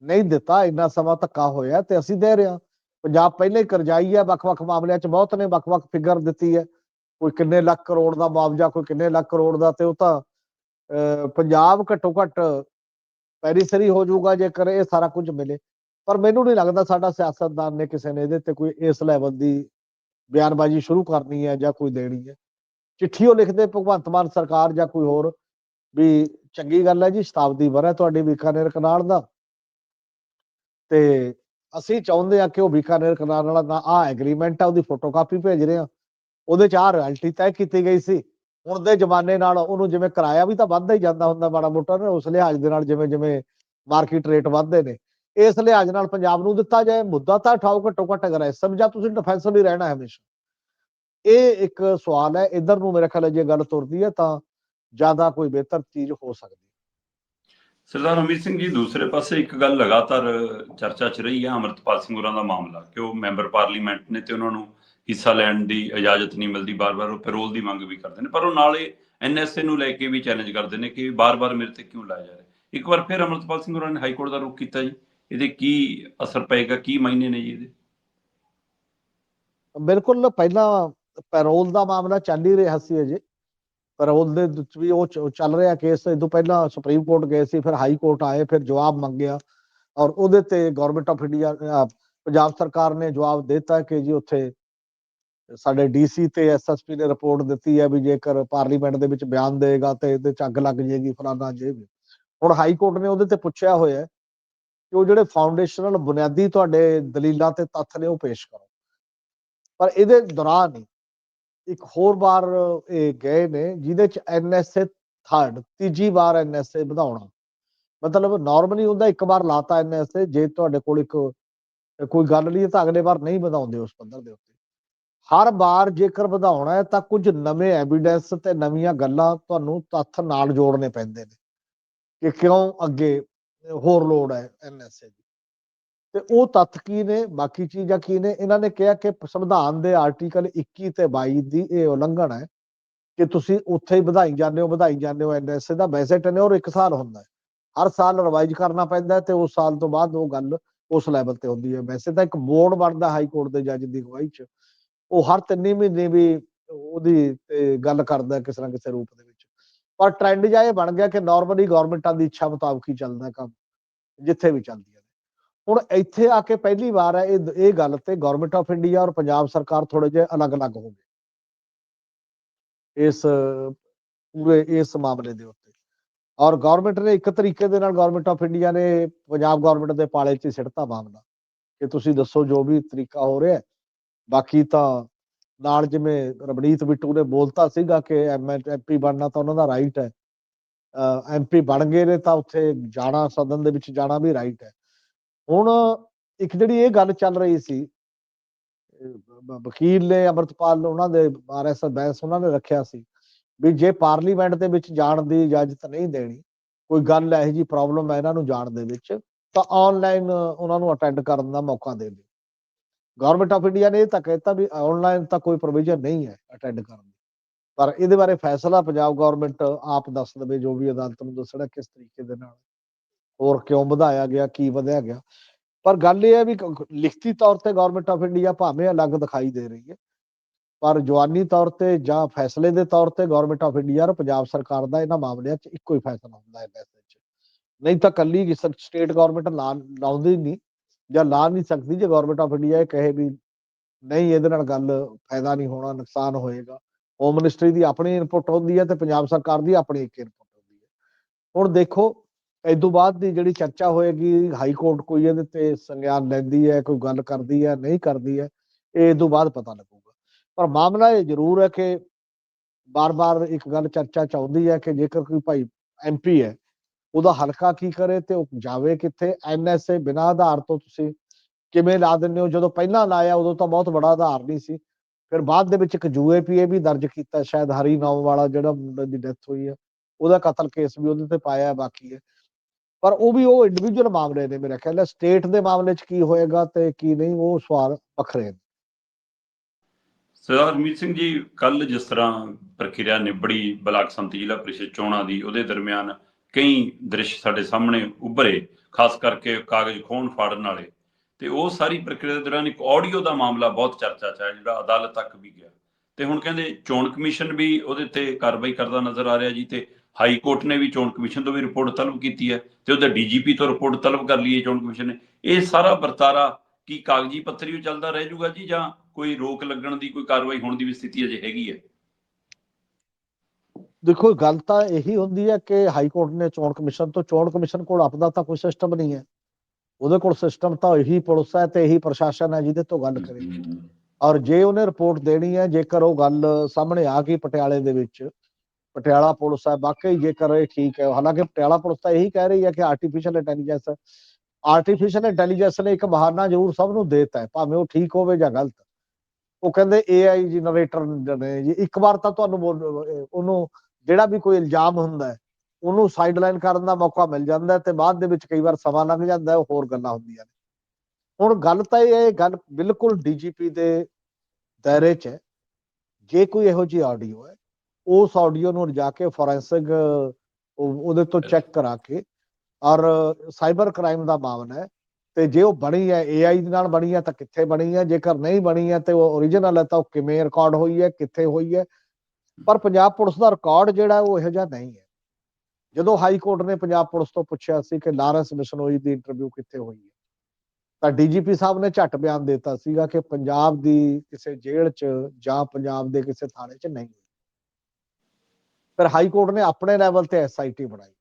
ਨਹੀਂ ਦਿੱਤਾ, ਇੰਨਾ ਸਮਾਂ ਧੱਕਾ ਹੋਇਆ ਤੇ ਅਸੀਂ ਦੇ ਰਹੇ ਹਾਂ। ਪੰਜਾਬ ਪਹਿਲੇ ਕਰਜ਼ਾਈ ਹੈ, ਵੱਖ-ਵੱਖ ਮਾਮਲਿਆਂ 'ਚ ਬਹੁਤ ਨੇ, ਵੱਖ-ਵੱਖ ਫਿਗਰ ਦਿੱਤੀ ਹੈ। ਕੋਈ ਕਿੰਨੇ ਲੱਖ ਕਰੋੜ ਦਾ ਮੁਆਵਜ਼ਾ ਕੋਈ ਕਿੰਨੇ ਲੱਖ ਕਰੋੜ ਦਾ ਤੇ ਉਹ ਤਾਂ ਅਹ, ਪੰਜਾਬ ਘੱਟੋ ਘੱਟ ਪੈਰੀਸਰੀ ਹੋ ਜਾਊਗਾ ਜੇਕਰ ਇਹ ਸਾਰਾ ਕੁਝ ਮਿਲੇ। ਪਰ ਮੈਨੂੰ ਨਹੀਂ ਲੱਗਦਾ ਸਾਡਾ ਸਿਆਸਤਦਾਨ ਨੇ ਕਿਸੇ ਨੇ ਇਹਦੇ ਤੇ ਕੋਈ ਇਸ ਲੈਵਲ ਦੀ ਬਿਆਨਬਾਜ਼ੀ ਸ਼ੁਰੂ ਕਰਨੀ ਹੈ ਜਾਂ ਕੋਈ ਦੇਣੀ ਹੈ। ਚਿੱਠੀ ਉਹ ਲਿਖਦੇ ਭਗਵੰਤ ਮਾਨ ਸਰਕਾਰ ਜਾਂ ਕੋਈ ਹੋਰ ਵੀ ਚੰਗੀ ਗੱਲ ਹੈ ਜੀ ਸ਼ਤਾਬਦੀ ਵਰ੍ਹਾ ਤੁਹਾਡੀ ਬੀਕਾਨੇਰ ਕਨਾਲ ਦਾ। ਤੇ ਅਸੀਂ ਚਾਹੁੰਦੇ ਆ ਕਿ ਉਹ ਬੀਕਾਨੇਰ ਕਨਾਲ ਵਾਲਾ ਨਾ ਆ ਐਗਰੀਮੈਂਟ ਆ ਉਹਦੀ ਫੋਟੋਕਾਪੀ ਭੇਜ ਰਹੇ ਆ ਉਹਦੇ ਚ ਆ ਰਾਇਲਟੀ ਤੈਅ ਕੀਤੀ ਗਈ ਸੀ। ਹੁਣ ਦੇ ਜ਼ਮਾਨੇ ਨਾਲ ਉਹਨੂੰ ਜਿਵੇਂ ਕਿਰਾਇਆ ਵੀ ਤਾਂ ਵੱਧਦਾ ਹੀ ਜਾਂਦਾ ਹੁੰਦਾ ਮਾੜਾ ਮੋਟਾ ਨਾ, ਉਸ ਲਿਹਾਜ਼ ਦੇ ਨਾਲ ਜਿਵੇਂ ਜਿਵੇਂ ਮਾਰਕੀਟ ਰੇਟ ਵੱਧਦੇ ਨੇ। ਇਸ ਲਿਹਾਜ਼ ਨਾਲ ਪੰਜਾਬ ਨੂੰ ਦਿੱਤਾ ਜਾਏ, ਮੁੱਦਾ ਤਾਂ ਉਠਾਓ, ਘੱਟੋ ਘੱਟ ਅਗਰੈਸਿਵ ਜਾਂ ਤੁਸੀਂ ਡਿਫੈਂਸਿਵ ਹੀ ਰਹਿਣਾ ਹਮੇਸ਼ਾ। ਇਹ ਇੱਕ ਸਵਾਲ ਹੈ, ਇਧਰ ਨੂੰ ਮੇਰੇ ਖਿਆਲ ਜੇ ਗੱਲ ਤੁਰਦੀ ਹੈ ਤਾਂ ਜ਼ਿਆਦਾ ਕੋਈ ਬਿਹਤਰ ਚੀਜ਼ ਹੋ ਸਕਦੀ ਸਰਦਾਰ ਹਮੀਤ ਸਿੰਘ ਜੀ, ਦੂਸਰੇ ਪਾਸੇ ਇੱਕ ਗੱਲ ਲਗਾਤਾਰ ਚਰਚਾ 'ਚ ਰਹੀ ਹੈ, ਅਮਰਤਪਾਲ ਸਿੰਘ ਹੋਰਾਂ ਦਾ ਮਾਮਲਾ, ਕਿ ਉਹ ਮੈਂਬਰ ਪਾਰਲੀਮੈਂਟ ਨੇ ਤੇ ਉਹਨਾਂ ਨੂੰ ਹਿੱਸਾ ਲੈਣ ਦੀ ਇਜਾਜ਼ਤ ਨਹੀਂ ਮਿਲਦੀ, ਬਾਰ-ਬਾਰ ਉਹ ਪੈਰੋਲ ਦੀ ਮੰਗ ਵੀ ਕਰਦੇ ਨੇ, ਪਰ ਉਹ ਨਾਲੇ ਐਨਐਸਏ ਨੂੰ ਲੈ ਕੇ ਵੀ ਚੈਲੰਜ ਕਰਦੇ ਨੇ ਕਿ ਬਾਰ-ਬਾਰ ਮੇਰੇ ਤੇ ਕਿਉਂ ਲਾਇਆ ਜਾ ਰਿਹਾ। ਇੱਕ ਵਾਰ ਫਿਰ ਅਮਰਤਪਾਲ ਸਿੰਘ ਹੋਰਾਂ ਨੇ ਹਾਈ ਕੋਰਟ ਦਾ ਰੁਖ ਕੀਤਾ ਜੀ। ਇਹਦੇ ਕੀ ਅਸਰ ਪਏਗਾ, ਕੀ ਮਾਇਨੇ ਨੇ ਜੀ ਇਹਦੇ? ਬਿਲਕੁਲ, ਪਹਿਲਾਂ ਪੈਰੋਲ ਦਾ ਮਾਮਲਾ ਚੱਲ ਹੀ ਰਿਹਾ ਸੀ ਅਜੇ। ਪੈਰੋਲ ਦੇ ਵਿੱਚ ਵੀ ਉਹ ਚੱਲ ਰਿਹਾ ਕੇਸ ਇਹ ਤੋਂ ਪਹਿਲਾਂ ਸੁਪਰੀਮ ਕੋਰਟ ਗਏ ਸੀ, ਫਿਰ ਹਾਈ ਕੋਰਟ ਆਏ, ਫਿਰ ਜਵਾਬ ਮੰਗਿਆ। ਔਰ ਉਹਦੇ ਤੇ ਗਵਰਨਮੈਂਟ ਆਫ ਇੰਡੀਆ ਪੰਜਾਬ ਸਰਕਾਰ ਨੇ ਜਵਾਬ ਦਿੱਤਾ ਕਿ ਜੀ ਉੱਥੇ ਸਾਡੇ ਡੀਸੀ ਤੇ ਐਸਐਸਪੀ ਨੇ ਰਿਪੋਰਟ ਦਿੱਤੀ ਹੈ ਵੀ ਜੇਕਰ ਪਾਰਲੀਮੈਂਟ ਦੇ ਵਿੱਚ ਬਿਆਨ ਦੇਗਾ ਤੇ ਇਹਦੇ ਚ ਅੱਗ ਲੱਗ ਜਾਏਗੀ ਫਲਾਣਾ ਜੇ ਵੀ ਹੁਣ ਹਾਈ ਕੋਰਟ ਨੇ ਉਹਦੇ ਤੇ ਪੁੱਛਿਆ ਹੋਇਆ ਕਿ ਉਹ ਜਿਹੜੇ ਫਾਊਂਡੇਸ਼ਨਲ ਬੁਨਿਆਦੀ ਤੁਹਾਡੇ ਦਲੀਲਾਂ ਤੇ ਤੱਥ ਨੇ ਉਹ ਪੇਸ਼ ਕਰੋ। ਪਰ ਇਹਦੇ ਦੌਰਾਨ ਇੱਕ ਹੋਰ ਵਾਰ ਇਹ ਗਏ ਨੇ ਜਿਹਦੇ ਚ ਐਨਐਸਏ ਥਰਡ ਤੀਜੀ ਵਾਰ ਐਨਐਸਏ ਵਧਾਉਣਾ। ਮਤਲਬ ਨਾਰਮਲੀ ਹੁੰਦਾ ਇੱਕ ਵਾਰ ਲਾਤਾ ਐਨਐਸਏ ਜੇ ਤੁਹਾਡੇ ਕੋਲ ਇੱਕ ਕੋਈ ਗੱਲ ਨਹੀਂ ਹੈ ਤਾਂ ਅਗਲੇ ਵਾਰ ਨਹੀਂ ਵਧਾਉਂਦੇ ਉਸ ਪੱਧਰ ਦੇ ਉੱਤੇ। ਹਰ ਵਾਰ ਜੇਕਰ ਵਧਾਉਣਾ ਹੈ ਤਾਂ ਕੁਝ ਨਵੇਂ ਐਵੀਡੈਂਸ ਤੇ ਨਵੀਆਂ ਗੱਲਾਂ ਤੁਹਾਨੂੰ ਤੱਥ ਨਾਲ ਜੋੜਨੇ ਪੈਂਦੇ ਨੇ ਕਿ ਕਿਉਂ ਅੱਗੇ ਹੋਰ ਲੋੜ ਹੈ ਐਨਐਸਏ ਦੀ। ਤੇ ਉਹ ਤੱਥ ਕੀ ਨੇ, ਬਾਕੀ ਚੀਜ਼ਾਂ ਕੀ ਨੇ? ਇਹਨਾਂ ਨੇ ਕਿਹਾ ਕਿ ਸੰਵਿਧਾਨ ਦੇ ਆਰਟੀਕਲ 21 ਤੇ 22 ਦੀ ਇਹ ਉਲੰਘਣ ਹੈ ਕਿ ਤੁਸੀਂ ਉੱਥੇ ਹੀ ਵਧਾਈ ਜਾਂਦੇ ਹੋ, ਵਧਾਈ ਜਾਂਦੇ ਹੋ ਐਨਐਸਏ ਦਾ। ਵੈਸੇ ਟੈਨਿਓਰ ਇੱਕ ਸਾਲ ਹੁੰਦਾ ਹੈ। ਹਰ ਸਾਲ ਰਿਵਾਈਜ਼ ਕਰਨਾ ਪੈਂਦਾ ਤੇ ਉਸ ਸਾਲ ਤੋਂ ਬਾਅਦ ਉਹ ਗੱਲ ਉਸ ਲੈਵਲ ਤੇ ਹੁੰਦੀ ਹੈ। ਵੈਸੇ ਤਾਂ ਇੱਕ ਬੋਰਡ ਬਣਦਾ ਹਾਈ ਕੋਰਟ ਦੇ ਜੱਜ ਦੀ ਅਗਵਾਈ 'ਚ। ਉਹ ਹਰ ਤਿੰਨ ਮਹੀਨੇ ਵੀ ਉਹਦੀ, ਤੇ ਗੱਲ ਕਰਦਾ ਕਿਸੇ ਨਾ ਕਿਸੇ ਰੂਪ ਦੇ ਵਿੱਚ। ਪਰ ਟ੍ਰੈਂਡ ਜਿਹਾ ਇਹ ਬਣ ਗਿਆ ਕਿ ਨਾਰਮਲੀ ਗਵਰਨਮੈਂਟਾਂ ਦੀ ਇੱਛਾ ਮੁਤਾਬਕ ਹੀ ਚੱਲਦਾ ਕੰਮ, ਜਿੱਥੇ ਵੀ ਚੱਲਦੀਆਂ ਨੇ ਹੁਣ ਇੱਥੇ ਆ ਕੇ ਪਹਿਲੀ ਵਾਰ ਹੈ ਇਹ ਇਹ ਗੱਲ ਤੇ ਗਵਰਨਮੈਂਟ ਆਫ ਇੰਡੀਆ ਔਰ ਪੰਜਾਬ ਸਰਕਾਰ ਥੋੜੇ ਜਿਹਾ ਅਲੱਗ-ਅਲੱਗ ਹੋ ਗਏ। ਇਸ, ਪੂਰੇ ਇਸ ਮਾਮਲੇ ਦੇ ਉੱਤੇ। ਔਰ ਗਵਰਨਮੈਂਟ ਨੇ ਇੱਕ ਤਰੀਕੇ ਦੇ ਨਾਲ ਗਵਰਨਮੈਂਟ ਆਫ ਇੰਡੀਆ ਨੇ ਪੰਜਾਬ ਗਵਰਨਮੈਂਟ ਦੇ ਪਾਲੇ 'ਚ ਹੀ ਸਿੱਟਤਾ ਮਾਮਲਾ। ਕਿ ਤੁਸੀਂ ਦੱਸੋ ਜੋ ਵੀ ਤਰੀਕਾ ਹੋ ਰਿਹਾ ਬਾਕੀ ਤਾਂ ਨਾਲ ਜਿਵੇਂ ਰਵਨੀਤ ਬਿੱਟੂ ਨੇ ਬੋਲਤਾ ਸੀਗਾ ਕਿ ਐਮਪੀ ਬਣਨਾ ਤਾਂ ਉਹਨਾਂ ਦਾ ਰਾਈਟ ਹੈ। ਐਮਪੀ ਬਣ ਗਏ ਨੇ ਤਾਂ ਉੱਥੇ ਜਾਣਾ, ਸਦਨ ਦੇ ਵਿੱਚ ਜਾਣਾ ਵੀ ਰਾਈਟ ਹੈ। ਹੁਣ ਇੱਕ ਜਿਹੜੀ ਇਹ ਗੱਲ ਚੱਲ ਰਹੀ ਸੀ ਅਹ ਵ- ਵਕੀਲ ਨੇ ਅਮਰਤਪਾਲ ਉਹਨਾਂ ਦੇ ਆਰਐਸ ਬੈਂਸ ਉਹਨਾਂ ਨੇ ਰੱਖਿਆ ਸੀ ਵੀ ਜੇ ਪਾਰਲੀਮੈਂਟ ਦੇ ਵਿੱਚ ਜਾਣ ਦੀ ਇਜਾਜ਼ਤ ਨਹੀਂ ਦੇਣੀ, ਕੋਈ ਗੱਲ ਇਹੋ ਜੀ ਪ੍ਰੋਬਲਮ ਹੈ ਇਹਨਾਂ ਨੂੰ ਜਾਣ ਦੇ ਵਿੱਚ, ਤਾਂ ਆਨਲਾਈਨ ਉਹਨਾਂ ਨੂੰ ਅਟੈਂਡ ਕਰਨ ਦਾ ਮੌਕਾ ਦੇ ਦਿਓ। ਗਵਰਨਮੈਂਟ ਆਫ ਇੰਡੀਆ ਨੇ ਇਹ ਤਾਂ ਕਹਿਤਾ ਵੀ ਆਨਲਾਈਨ ਤਾਂ ਕੋਈ ਪ੍ਰੋਵੀਜ਼ਨ ਨਹੀਂ ਹੈ ਅਟੈਂਡ ਕਰਨ ਦੀ। ਪਰ ਇਹਦੇ ਬਾਰੇ ਫੈਸਲਾ ਪੰਜਾਬ ਗਵਰਨਮੈਂਟ ਆਪ ਦੱਸ ਦੇਵੇ ਜੋ ਵੀ ਅਦਾਲਤ ਨੂੰ ਦੱਸਣਾ ਕਿਸ ਤਰੀਕੇ ਦੇ ਨਾਲ। ਹੋਰ ਕਿਉਂ ਵਧਾਇਆ ਗਿਆ, ਕੀ ਵਧਿਆ ਗਿਆ। ਪਰ ਗੱਲ ਇਹ ਹੈ ਵੀ ਲਿਖਤੀ ਤੌਰ ਤੇ ਗਵਰਨਮੈਂਟ ਆਫ ਇੰਡੀਆ ਭਾਵੇਂ ਅਲੱਗ ਦਿਖਾਈ ਦੇ ਰਹੀ ਹੈ। ਪਰ ਜਵਾਨੀ ਤੌਰ ਤੇ ਜਾਂ ਫੈਸਲੇ ਦੇ ਤੌਰ ਤੇ ਗਵਰਨਮੈਂਟ ਆਫ ਇੰਡੀਆ ਔਰ ਪੰਜਾਬ ਸਰਕਾਰ ਦਾ ਇਹਨਾਂ ਮਾਮਲਿਆਂ 'ਚ ਇੱਕੋ ਹੀ ਫੈਸਲਾ ਹੁੰਦਾ ਹੈ। ਵੈਸੇ 'ਚ ਨਹੀਂ ਤਾਂ ਕੱਲੀ ਸਟੇਟ ਗਵਰਨਮੈਂਟ ਲਾ ਲਾਉਂਦੀ ਨਹੀਂ। ਜਾਂ ਲਾ ਨਹੀਂ ਸਕਦੀ ਜੇ ਗਵਰਨਮੈਂਟ ਆਫ ਇੰਡੀਆ ਇਹ ਕਹੇ ਵੀ ਨਹੀਂ ਇਹਦੇ ਨਾਲ ਗੱਲ ਫਾਇਦਾ ਨਹੀਂ ਹੋਣਾ, ਨੁਕਸਾਨ ਹੋਏਗਾ। ਹੋਮ ਮਿਨਿਸਟਰੀ ਦੀ ਆਪਣੀ ਇਨਪੁਟ ਹੁੰਦੀ ਹੈ ਤੇ ਪੰਜਾਬ ਸਰਕਾਰ ਦੀ ਆਪਣੀ ਇੱਕ ਇਨਪੁਟ ਹੁੰਦੀ ਹੈ। ਹੁਣ ਦੇਖੋ, ਇਸ ਤੋਂ ਬਾਅਦ ਦੀ ਜਿਹੜੀ ਚਰਚਾ ਹੋਏਗੀ, ਹਾਈ ਕੋਰਟ ਕੋਈ ਇਹਦੇ ਤੇ ਸੰਗਿਆਨ ਲੈਂਦੀ ਹੈ, ਕੋਈ ਗੱਲ ਕਰਦੀ ਹੈ, ਨਹੀਂ ਕਰਦੀ ਹੈ, ਇਹ ਇਸ ਤੋਂ ਬਾਅਦ ਪਤਾ ਲੱਗੂਗਾ। ਪਰ ਮਾਮਲਾ ਇਹ ਜ਼ਰੂਰ ਹੈ ਕਿ ਬਾਰ-ਬਾਰ ਇੱਕ ਗੱਲ ਚਰਚਾ ਚ ਆਉਂਦੀ ਹੈ ਕਿ ਜੇਕਰ ਕੋਈ ਭਾਈ ਐਮਪੀ ਹੈ ਉਹਦਾ ਹਲਕਾ ਕੀ ਕਰੇ ਤੇ ਉਹ ਜਾਵੇ ਕਿੱਥੇ? ਐਨਐਸਏ ਬਿਨਾਂ ਆਧਾਰ ਤੋਂ ਤੁਸੀਂ ਕਿਵੇਂ ਲਾ ਦਿੰਦੇ ਹੋ? ਜਦੋਂ ਪਹਿਲਾਂ ਲਾਇਆ ਉਦੋਂ ਤਾਂ ਬਹੁਤ ਬੜਾ ਆਧਾਰ ਨਹੀਂ ਸੀ। ਫਿਰ ਬਾਅਦ ਦੇ ਵਿੱਚ ਇੱਕ ਯੂਏਪੀਏ ਵੀ ਦਰਜ ਕੀਤਾ, ਸ਼ਾਇਦ ਹਰੀ ਨਾਮ ਵਾਲਾ ਜਿਹੜਾ ਮੁੰਡੇ ਦੀ ਡੈਥ ਹੋਈ ਹੈ ਉਹਦਾ ਕਤਲ ਕੇਸ ਵੀ ਉਹਦੇ ਤੇ ਪਾਇਆ ਬਾਕੀ ਹੈ। ਪਰ ਉਹ ਵੀ ਉਹ ਇੰਡੀਵਿਜੂਅਲ ਮਾਮਲੇ ਨੇ ਮੇਰਾ ਖਿਆਲ ਹੈ ਸਟੇਟ ਦੇ ਮਾਮਲੇ 'ਚ ਕੀ ਹੋਏਗਾ ਤੇ ਕੀ ਨਹੀਂ, ਉਹ ਸਵਾਲ ਵੱਖਰੇ ਨੇ। ਸਰਦਾਰ ਹਰਮੀਤ ਸਿੰਘ ਜੀ ਕੱਲ ਜਿਸ ਤਰ੍ਹਾਂ ਪ੍ਰਕਿਰਿਆ ਨਿਬੜੀ ਬਲਾਕ ਸੰਮਤੀ ਜ਼ਿਲ੍ਹਾ ਪ੍ਰੀਸ਼ਦ ਚੋਣਾਂ ਦੀ, ਉਹਦੇ ਦਰਮਿਆਨ ਕਈ ਦ੍ਰਿਸ਼ ਸਾਡੇ ਸਾਹਮਣੇ ਉੱਭਰੇ, ਖਾਸ ਕਰਕੇ ਕਾਗਜ਼ ਖੋਣ ਫਾੜਨ ਵਾਲੇ। ਤੇ ਉਹ ਸਾਰੀ ਪ੍ਰਕਿਰਿਆ ਦੇ ਦੌਰਾਨ ਇੱਕ ਆਡੀਓ ਦਾ ਮਾਮਲਾ ਬਹੁਤ ਚਰਚਾ 'ਚ ਆਇਆ, ਜਿਹੜਾ ਅਦਾਲਤ ਤੱਕ ਵੀ ਗਿਆ। ਤੇ ਹੁਣ ਕਹਿੰਦੇ ਚੋਣ ਕਮਿਸ਼ਨ ਵੀ ਉਹਦੇ ਤੇ ਕਾਰਵਾਈ ਕਰਦਾ ਨਜ਼ਰ ਆ ਰਿਹਾ ਜੀ, ਤੇ ਹਾਈ ਕੋਰਟ ਨੇ ਵੀ ਚੋਣ ਕਮਿਸ਼ਨ ਤੋਂ ਵੀ ਰਿਪੋਰਟ ਤਲਬ ਕੀਤੀ ਹੈ, ਤੇ ਉਹਦੇ ਡੀਜੀਪੀ ਤੋਂ ਰਿਪੋਰਟ ਤਲਬ ਕਰ ਲਈ ਹੈ ਚੋਣ ਕਮਿਸ਼ਨ ਨੇ। ਇਹ ਸਾਰਾ ਵਰਤਾਰਾ ਕੀ ਕਾਗਜ਼ੀ ਪੱਤਰੀ ਉਹ ਚੱਲਦਾ ਰਹਿ ਜਾਊਗਾ ਜੀ, ਜਾਂ ਕੋਈ ਰੋਕ ਲੱਗਣ ਦੀ ਕੋਈ ਕਾਰਵਾਈ ਹੋਣ ਦੀ ਵੀ ਸਥਿਤੀ ਅਜੇ ਹੈਗੀ ਹੈ? ਦੇਖੋ, ਗੱਲ ਤਾਂ ਇਹੀ ਹੁੰਦੀ ਹੈ ਕਿ ਹਾਈ ਕੋਰਟ ਨੇ ਚੋਣ ਕਮਿਸ਼ਨ ਤੋਂ, ਚੋਣ ਕਮਿਸ਼ਨ ਕੋਲ ਆਪਦਾ ਤਾਂ ਕੋਈ ਸਿਸਟਮ ਨਹੀਂ ਹੈ। ਉਹਦੇ ਕੋਲ ਸਿਸਟਮ ਤਾਂ ਇਹੀ ਪੁਲਿਸ ਹੈ ਤੇ ਇਹੀ ਪ੍ਰਸ਼ਾਸਨ ਹੈ ਜਿਹਦੇ ਤੋਂ ਗੱਲ ਕਰੇ। ਔਰ ਜੇ ਉਹਨੇ ਰਿਪੋਰਟ ਦੇਣੀ ਹੈ, ਜੇਕਰ ਉਹ ਗੱਲ ਸਾਹਮਣੇ ਆ ਗਈ ਪਟਿਆਲੇ ਦੇ ਵਿੱਚ, ਪਟਿਆਲਾ ਪੁਲਿਸ ਹੈ, ਵਾਕਈ ਜੇਕਰ ਇਹ ਠੀਕ ਹੈ, ਹਾਲਾਂਕਿ ਪਟਿਆਲਾ ਪੁਲਿਸ ਤਾਂ ਇਹੀ ਕਹਿ ਰਹੀ ਹੈ ਕਿ ਆਰਟੀਫੀਸ਼ੀਅਲ ਇੰਟੈਲੀਜੈਂਸ ਆਰਟੀਫੀਸ਼ੀਅਲ ਇੰਟੈਲੀਜੈਂਸ ਨੇ ਇੱਕ ਬਹਾਨਾ ਜ਼ਰੂਰ ਸਭ ਨੂੰ ਦੇਤਾ ਹੈ, ਭਾਵੇਂ ਉਹ ਠੀਕ ਹੋਵੇ ਜਾਂ ਗਲਤ। ਉਹ ਕਹਿੰਦੇ AI ਜਨਰੇਟਰ ਨੇ ਜੀ, ਇੱਕ ਵਾਰ ਤਾਂ ਤੁਹਾਨੂੰ ਉਹਨੂੰ ਜਿਹੜਾ ਵੀ ਕੋਈ ਇਲਜ਼ਾਮ ਹੁੰਦਾ ਹੈ, ਉਹਨੂੰ ਸਾਈਡਲਾਈਨ ਕਰਨ ਦਾ ਮੌਕਾ ਮਿਲ ਜਾਂਦਾ ਤੇ ਬਾਅਦ ਦੇ ਵਿੱਚ ਕਈ ਵਾਰ ਸਮਾਂ ਲੰਘ ਜਾਂਦਾ ਉਹ ਹੋਰ ਗੱਲਾਂ ਹੁੰਦੀਆਂ ਨੇ। ਹੁਣ ਗੱਲ ਤਾਂ ਇਹ ਹੈ ਗੱਲ ਬਿਲਕੁਲ ਡੀਜੀਪੀ ਦੇ ਦਾਇਰੇ 'ਚ ਹੈ। ਜੇ ਕੋਈ ਇਹੋ ਜਿਹੀ ਆਡੀਓ ਹੈ, ਉਸ ਆਡੀਓ ਨੂੰ ਜਾ ਕੇ ਫੋਰੈਂਸਿਕ ਉਹਦੇ ਤੋਂ ਚੈੱਕ ਕਰਾ ਕੇ ਔਰ ਸਾਈਬਰ ਕ੍ਰਾਈਮ ਦਾ ਮਾਮਲਾ ਹੈ ਤੇ ਜੇ ਉਹ ਬਣੀ ਹੈ AI ਦੇ ਨਾਲ ਬਣੀ ਹੈ ਤਾਂ ਕਿੱਥੇ ਬਣੀ ਹੈ? ਜੇਕਰ ਨਹੀਂ ਬਣੀ ਹੈ ਤੇ ਉਹ origignal ਹੈ ਤਾਂ ਉਹ ਕਿਵੇਂ ਰਿਕਾਰਡ ਹੋਈ ਹੈ, ਕਿੱਥੇ ਹੋਈ ਹੈ? ਪਰ ਪੰਜਾਬ ਪੁਲਿਸ ਦਾ ਰਿਕਾਰਡ ਜਿਹੜਾ ਉਹ ਇਹੋ ਜਿਹਾ ਨਹੀਂ ਹੈ। ਜਦੋਂ ਹਾਈ ਕੋਰਟ ਨੇ ਪੰਜਾਬ ਪੁਲਿਸ ਤੋਂ ਪੁੱਛਿਆ ਸੀ ਕਿ ਲਾਰੈਂਸ ਬਿਸ਼ਨੋਈ ਦੀ ਇੰਟਰਵਿਊ ਕਿੱਥੇ ਹੋਈ ਹੈ, ਤਾਂ ਡੀਜੀਪੀ ਸਾਹਿਬ ਨੇ ਝੱਟ ਬਿਆਨ ਦਿੱਤਾ ਸੀਗਾ ਕਿ ਪੰਜਾਬ ਦੀ ਕਿਸੇ ਜੇਲ੍ਹ 'ਚ ਜਾਂ ਪੰਜਾਬ ਦੇ ਕਿਸੇ ਥਾਣੇ 'ਚ ਨਹੀਂ ਹੋਈ। ਫਿਰ ਹਾਈ ਕੋਰਟ ਨੇ ਆਪਣੇ ਲੈਵਲ ਤੇ ਐਸਆਈਟੀ ਬਣਾਈ।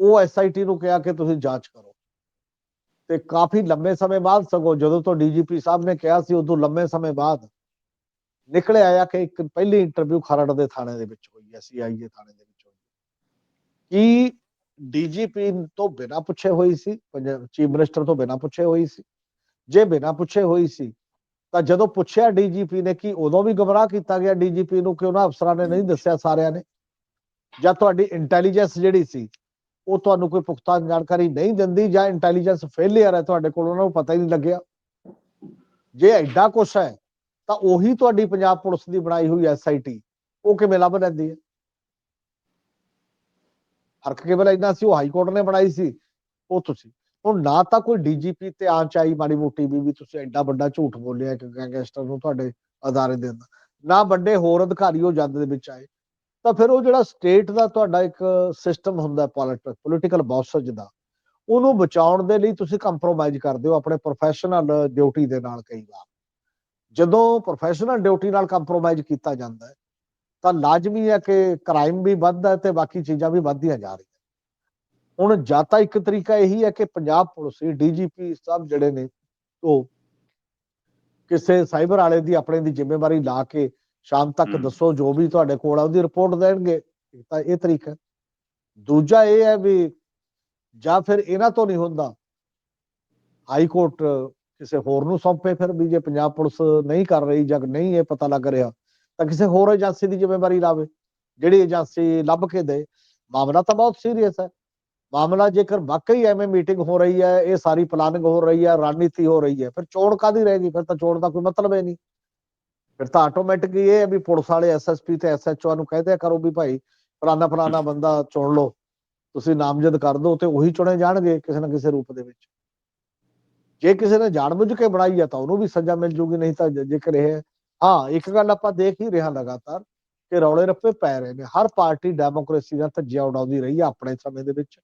ਉਹ ਐਸਆਈਟੀ ਨੂੰ ਕਿਹਾ ਕਿ ਤੁਸੀਂ ਜਾਂਚ ਕਰੋ। ਤੇ ਕਾਫੀ ਲੰਬੇ ਸਮੇਂ ਬਾਅਦ ਸਗੋਂ ਜਦੋਂ ਤੋਂ ਡੀਜੀਪੀ ਸਾਹਿਬ ਨੇ ਕਿਹਾ ਸੀ, ਉਦੋਂ ਲੰਬੇ ਸਮੇਂ ਬਾਅਦ ਨਿਕਲ ਆਇਆ ਕਿ ਇੱਕ ਪਹਿਲੀ ਇੰਟਰਵਿਊ ਖਰੜ ਦੇ ਥਾਣੇ ਦੇ ਵਿੱਚ ਹੋਈ ਹੈ ਸੀਆਈਏ ਥਾਣੇ ਦੇ ਵਿੱਚ ਹੋਈ ਕੀ ਡੀਜੀਪੀ ਤੋਂ ਬਿਨਾਂ ਪੁੱਛੇ ਹੋਈ ਸੀ ਚੀਫ ਮਿਨਿਸਟਰ ਤੋਂ ਬਿਨਾਂ ਪੁੱਛੇ ਹੋਈ ਸੀ? ਜੇ ਬਿਨਾਂ ਪੁੱਛੇ ਹੋਈ ਸੀ, ਤਾਂ ਜਦੋਂ ਪੁੱਛਿਆ ਡੀਜੀਪੀ ਨੇ ਕੀ ਉਦੋਂ ਵੀ ਗਮਰਾਹ ਕੀਤਾ ਗਿਆ ਡੀਜੀਪੀ ਨੂੰ ਕਿ ਉਹਨਾਂ ਅਫਸਰਾਂ ਨੇ ਨਹੀਂ ਦੱਸਿਆ ਸਾਰਿਆਂ ਨੇ? ਜਾਂ ਤੁਹਾਡੀ ਇੰਟੈਲੀਜੈਂਸ ਜਿਹੜੀ ਸੀ, ਉਹ ਤੁਹਾਨੂੰ ਕੋਈ ਪੁਖਤਾ ਜਾਣਕਾਰੀ ਨਹੀਂ ਦਿੰਦੀ ਜਾਂ ਇੰਟੈਲੀਜੈਂਸ ਫੇਲਿਅਰ ਹੈ ਤੁਹਾਡੇ ਕੋਲ, ਉਹਨਾਂ ਨੂੰ ਪਤਾ ਹੀ ਨਹੀਂ ਲੱਗਿਆ? ਜੇ ਐਡਾ ਕੁਛ ਹੈ ਤਾਂ ਉਹੀ ਤੁਹਾਡੀ ਪੰਜਾਬ ਪੁਲਿਸ ਦੀ ਬਣਾਈ ਹੋਈ ਐਸਆਈਟੀ ਉਹ ਕਿਵੇਂ ਲੱਭ ਲੈਂਦੀ ਹੈ? ਫ਼ਰਕ ਕੇਵਲ ਇੰਨਾ ਸੀ? ਉਹ ਹਾਈ ਕੋਰਟ ਨੇ ਬਣਾਈ ਸੀ, ਉਹ ਤੁਸੀਂ। ਹੁਣ ਨਾ ਤਾਂ ਕੋਈ ਡੀਜੀਪੀ ਤੇ ਆਂਚ ਆਈ ਮਾੜੀ ਮੋਟੀ ਵੀ ਵੀ ਤੁਸੀਂ ਐਡਾ ਵੱਡਾ ਝੂਠ ਬੋਲਿਆ ਕਿ ਗੈਂਗਸਟਰ ਨੂੰ ਤੁਹਾਡੇ ਅਦਾਰੇ ਦੇ। ਅੰਦਰ ਨਾ ਵੱਡੇ ਹੋਰ ਅਧਿਕਾਰੀ ਉਹ ਜੱਜ ਦੇ ਵਿੱਚ ਆਏ। ਤਾਂ ਫਿਰ ਉਹ ਜਿਹੜਾ ਸਟੇਟ ਦਾ ਤੁਹਾਡਾ ਇੱਕ ਸਿਸਟਮ ਹੁੰਦਾ ਪੋਲਿਟਿਕ ਪੋਲੀਟੀਕਲ ਬੌਸਜ ਦਾ, ਉਹਨੂੰ ਬਚਾਉਣ ਦੇ ਲਈ ਤੁਸੀਂ ਕੰਪਰੋਮਾਈਜ਼ ਕਰਦੇ ਹੋ ਆਪਣੇ ਪ੍ਰੋਫੈਸ਼ਨਲ ਡਿਊਟੀ ਦੇ ਨਾਲ ਕਈ ਵਾਰ। ਜਦੋਂ ਪ੍ਰੋਫੈਸ਼ਨਲ ਡਿਊਟੀ ਨਾਲ ਕੰਪਰੋਮਾਈਜ਼ ਕੀਤਾ ਜਾਂਦਾ ਹੈ ਤਾਂ ਲਾਜ਼ਮੀ ਹੈ ਕਿ ਕ੍ਰਾਈਮ ਵੀ ਵੱਧਦਾ ਹੈ ਤੇ ਬਾਕੀ ਚੀਜ਼ਾਂ ਵੀ ਵੱਧਦੀਆਂ ਜਾ ਰਹੀਆਂ ਹੁਣ ਜਾਂ ਤਾਂ ਇੱਕ ਤਰੀਕਾ ਇਹੀ ਹੈ ਕਿ ਪੰਜਾਬ ਪੁਲਿਸ ਦੀ ਡੀਜੀਪੀ ਸਭ ਜਿਹੜੇ ਨੇ ਉਹ ਕਿਸੇ ਸਾਈਬਰ ਵਾਲੇ ਦੀ ਆਪਣੇ ਦੀ ਜ਼ਿੰਮੇਵਾਰੀ ਲਾ ਕੇ ਸ਼ਾਮ ਤੱਕ। ਦੱਸੋ ਜੋ ਵੀ ਤੁਹਾਡੇ ਕੋਲ ਆ ਉਹਦੀ ਰਿਪੋਰਟ ਦੇਣਗੇ ਤਾਂ ਇਹ ਤਰੀਕਾ। ਦੂਜਾ ਇਹ ਹੈ ਵੀ ਜਾਂ ਫਿਰ ਇਹਨਾਂ ਤੋਂ ਨਹੀਂ ਹੁੰਦਾ ਹਾਈ ਕੋਰਟ ਕਿਸੇ ਹੋਰ ਨੂੰ ਸੌਂਪੇ, ਫਿਰ ਵੀ ਜੇ ਪੰਜਾਬ ਪੁਲਿਸ ਨਹੀਂ ਕਰ ਰਹੀ ਜਾਂ ਨਹੀਂ ਇਹ ਪਤਾ ਲੱਗ ਰਿਹਾ, ਤਾਂ ਕਿਸੇ ਹੋਰ ਏਜੰਸੀ ਦੀ ਜ਼ਿੰਮੇਵਾਰੀ ਲਾਵੇ, ਜਿਹੜੀ ਏਜੰਸੀ ਲੱਭ ਕੇ ਦੇ। ਮਾਮਲਾ ਤਾਂ ਬਹੁਤ ਸੀਰੀਅਸ ਹੈ। ਮਾਮਲਾ ਜੇਕਰ ਵਾਕਈ ਐਵੇਂ ਮੀਟਿੰਗ ਹੋ ਰਹੀ ਹੈ, ਇਹ ਸਾਰੀ ਪਲਾਨਿੰਗ ਹੋ ਰਹੀ ਹੈ, ਰਣਨੀਤੀ ਹੋ ਰਹੀ ਹੈ, ਫਿਰ ਚੋਣ ਕਾਦੀ ਰਹੇਗੀ ਫਿਰ ਤਾਂ ਚੋਣ ਦਾ ਕੋਈ ਮਤਲਬ ਹੀ ਨਹੀਂ। ਫਿਰ ਤਾਂ ਆਟੋਮੈਟਿਕ ਇਹ ਹੈ ਵੀ ਪੁਲਿਸ ਵਾਲੇ ਐਸਐਸਪੀ ਤੇ ਐਸਐਚਓ ਨੂੰ ਕਹਿੰਦੇ ਕਰੋ ਵੀ ਭਾਈ ਫਲਾਣਾ ਫਲਾਣਾ ਬੰਦਾ ਚੁਣ ਲਓ। ਤੁਸੀਂ ਨਾਮਜ਼ਦ ਕਰ ਦਿਓ ਤੇ ਉਹੀ ਚੁਣੇ ਜਾਣਗੇ ਕਿਸੇ ਨਾ ਕਿਸੇ ਰੂਪ ਦੇ ਵਿੱਚ। ਜੇ ਕਿਸੇ ਨੇ ਜਾਣਬੁੱਝ ਕੇ ਬਣਾਈ ਹੈ ਤਾਂ ਉਹਨੂੰ ਵੀ ਸਜ਼ਾ ਮਿਲ ਜੂਗੀ ਨਹੀਂ ਤਾਂ ਜੇਕਰ ਇਹ ਹੈ ਹਾਂ ਇੱਕ ਗੱਲ ਆਪਾਂ ਦੇਖ ਹੀ ਰਹੇ ਹਾਂ ਲਗਾਤਾਰ ਕਿ ਰੌਲੇ ਰੱਪੇ ਪੈ ਰਹੇ ਨੇ। ਹਰ ਪਾਰਟੀ ਡੈਮੋਕ੍ਰੇਸੀ ਦਾ ਧੱਜੀਆਂ ਉਡਾਉਂਦੀ ਰਹੀ ਹੈ ਆਪਣੇ ਸਮੇਂ ਦੇ ਵਿੱਚ।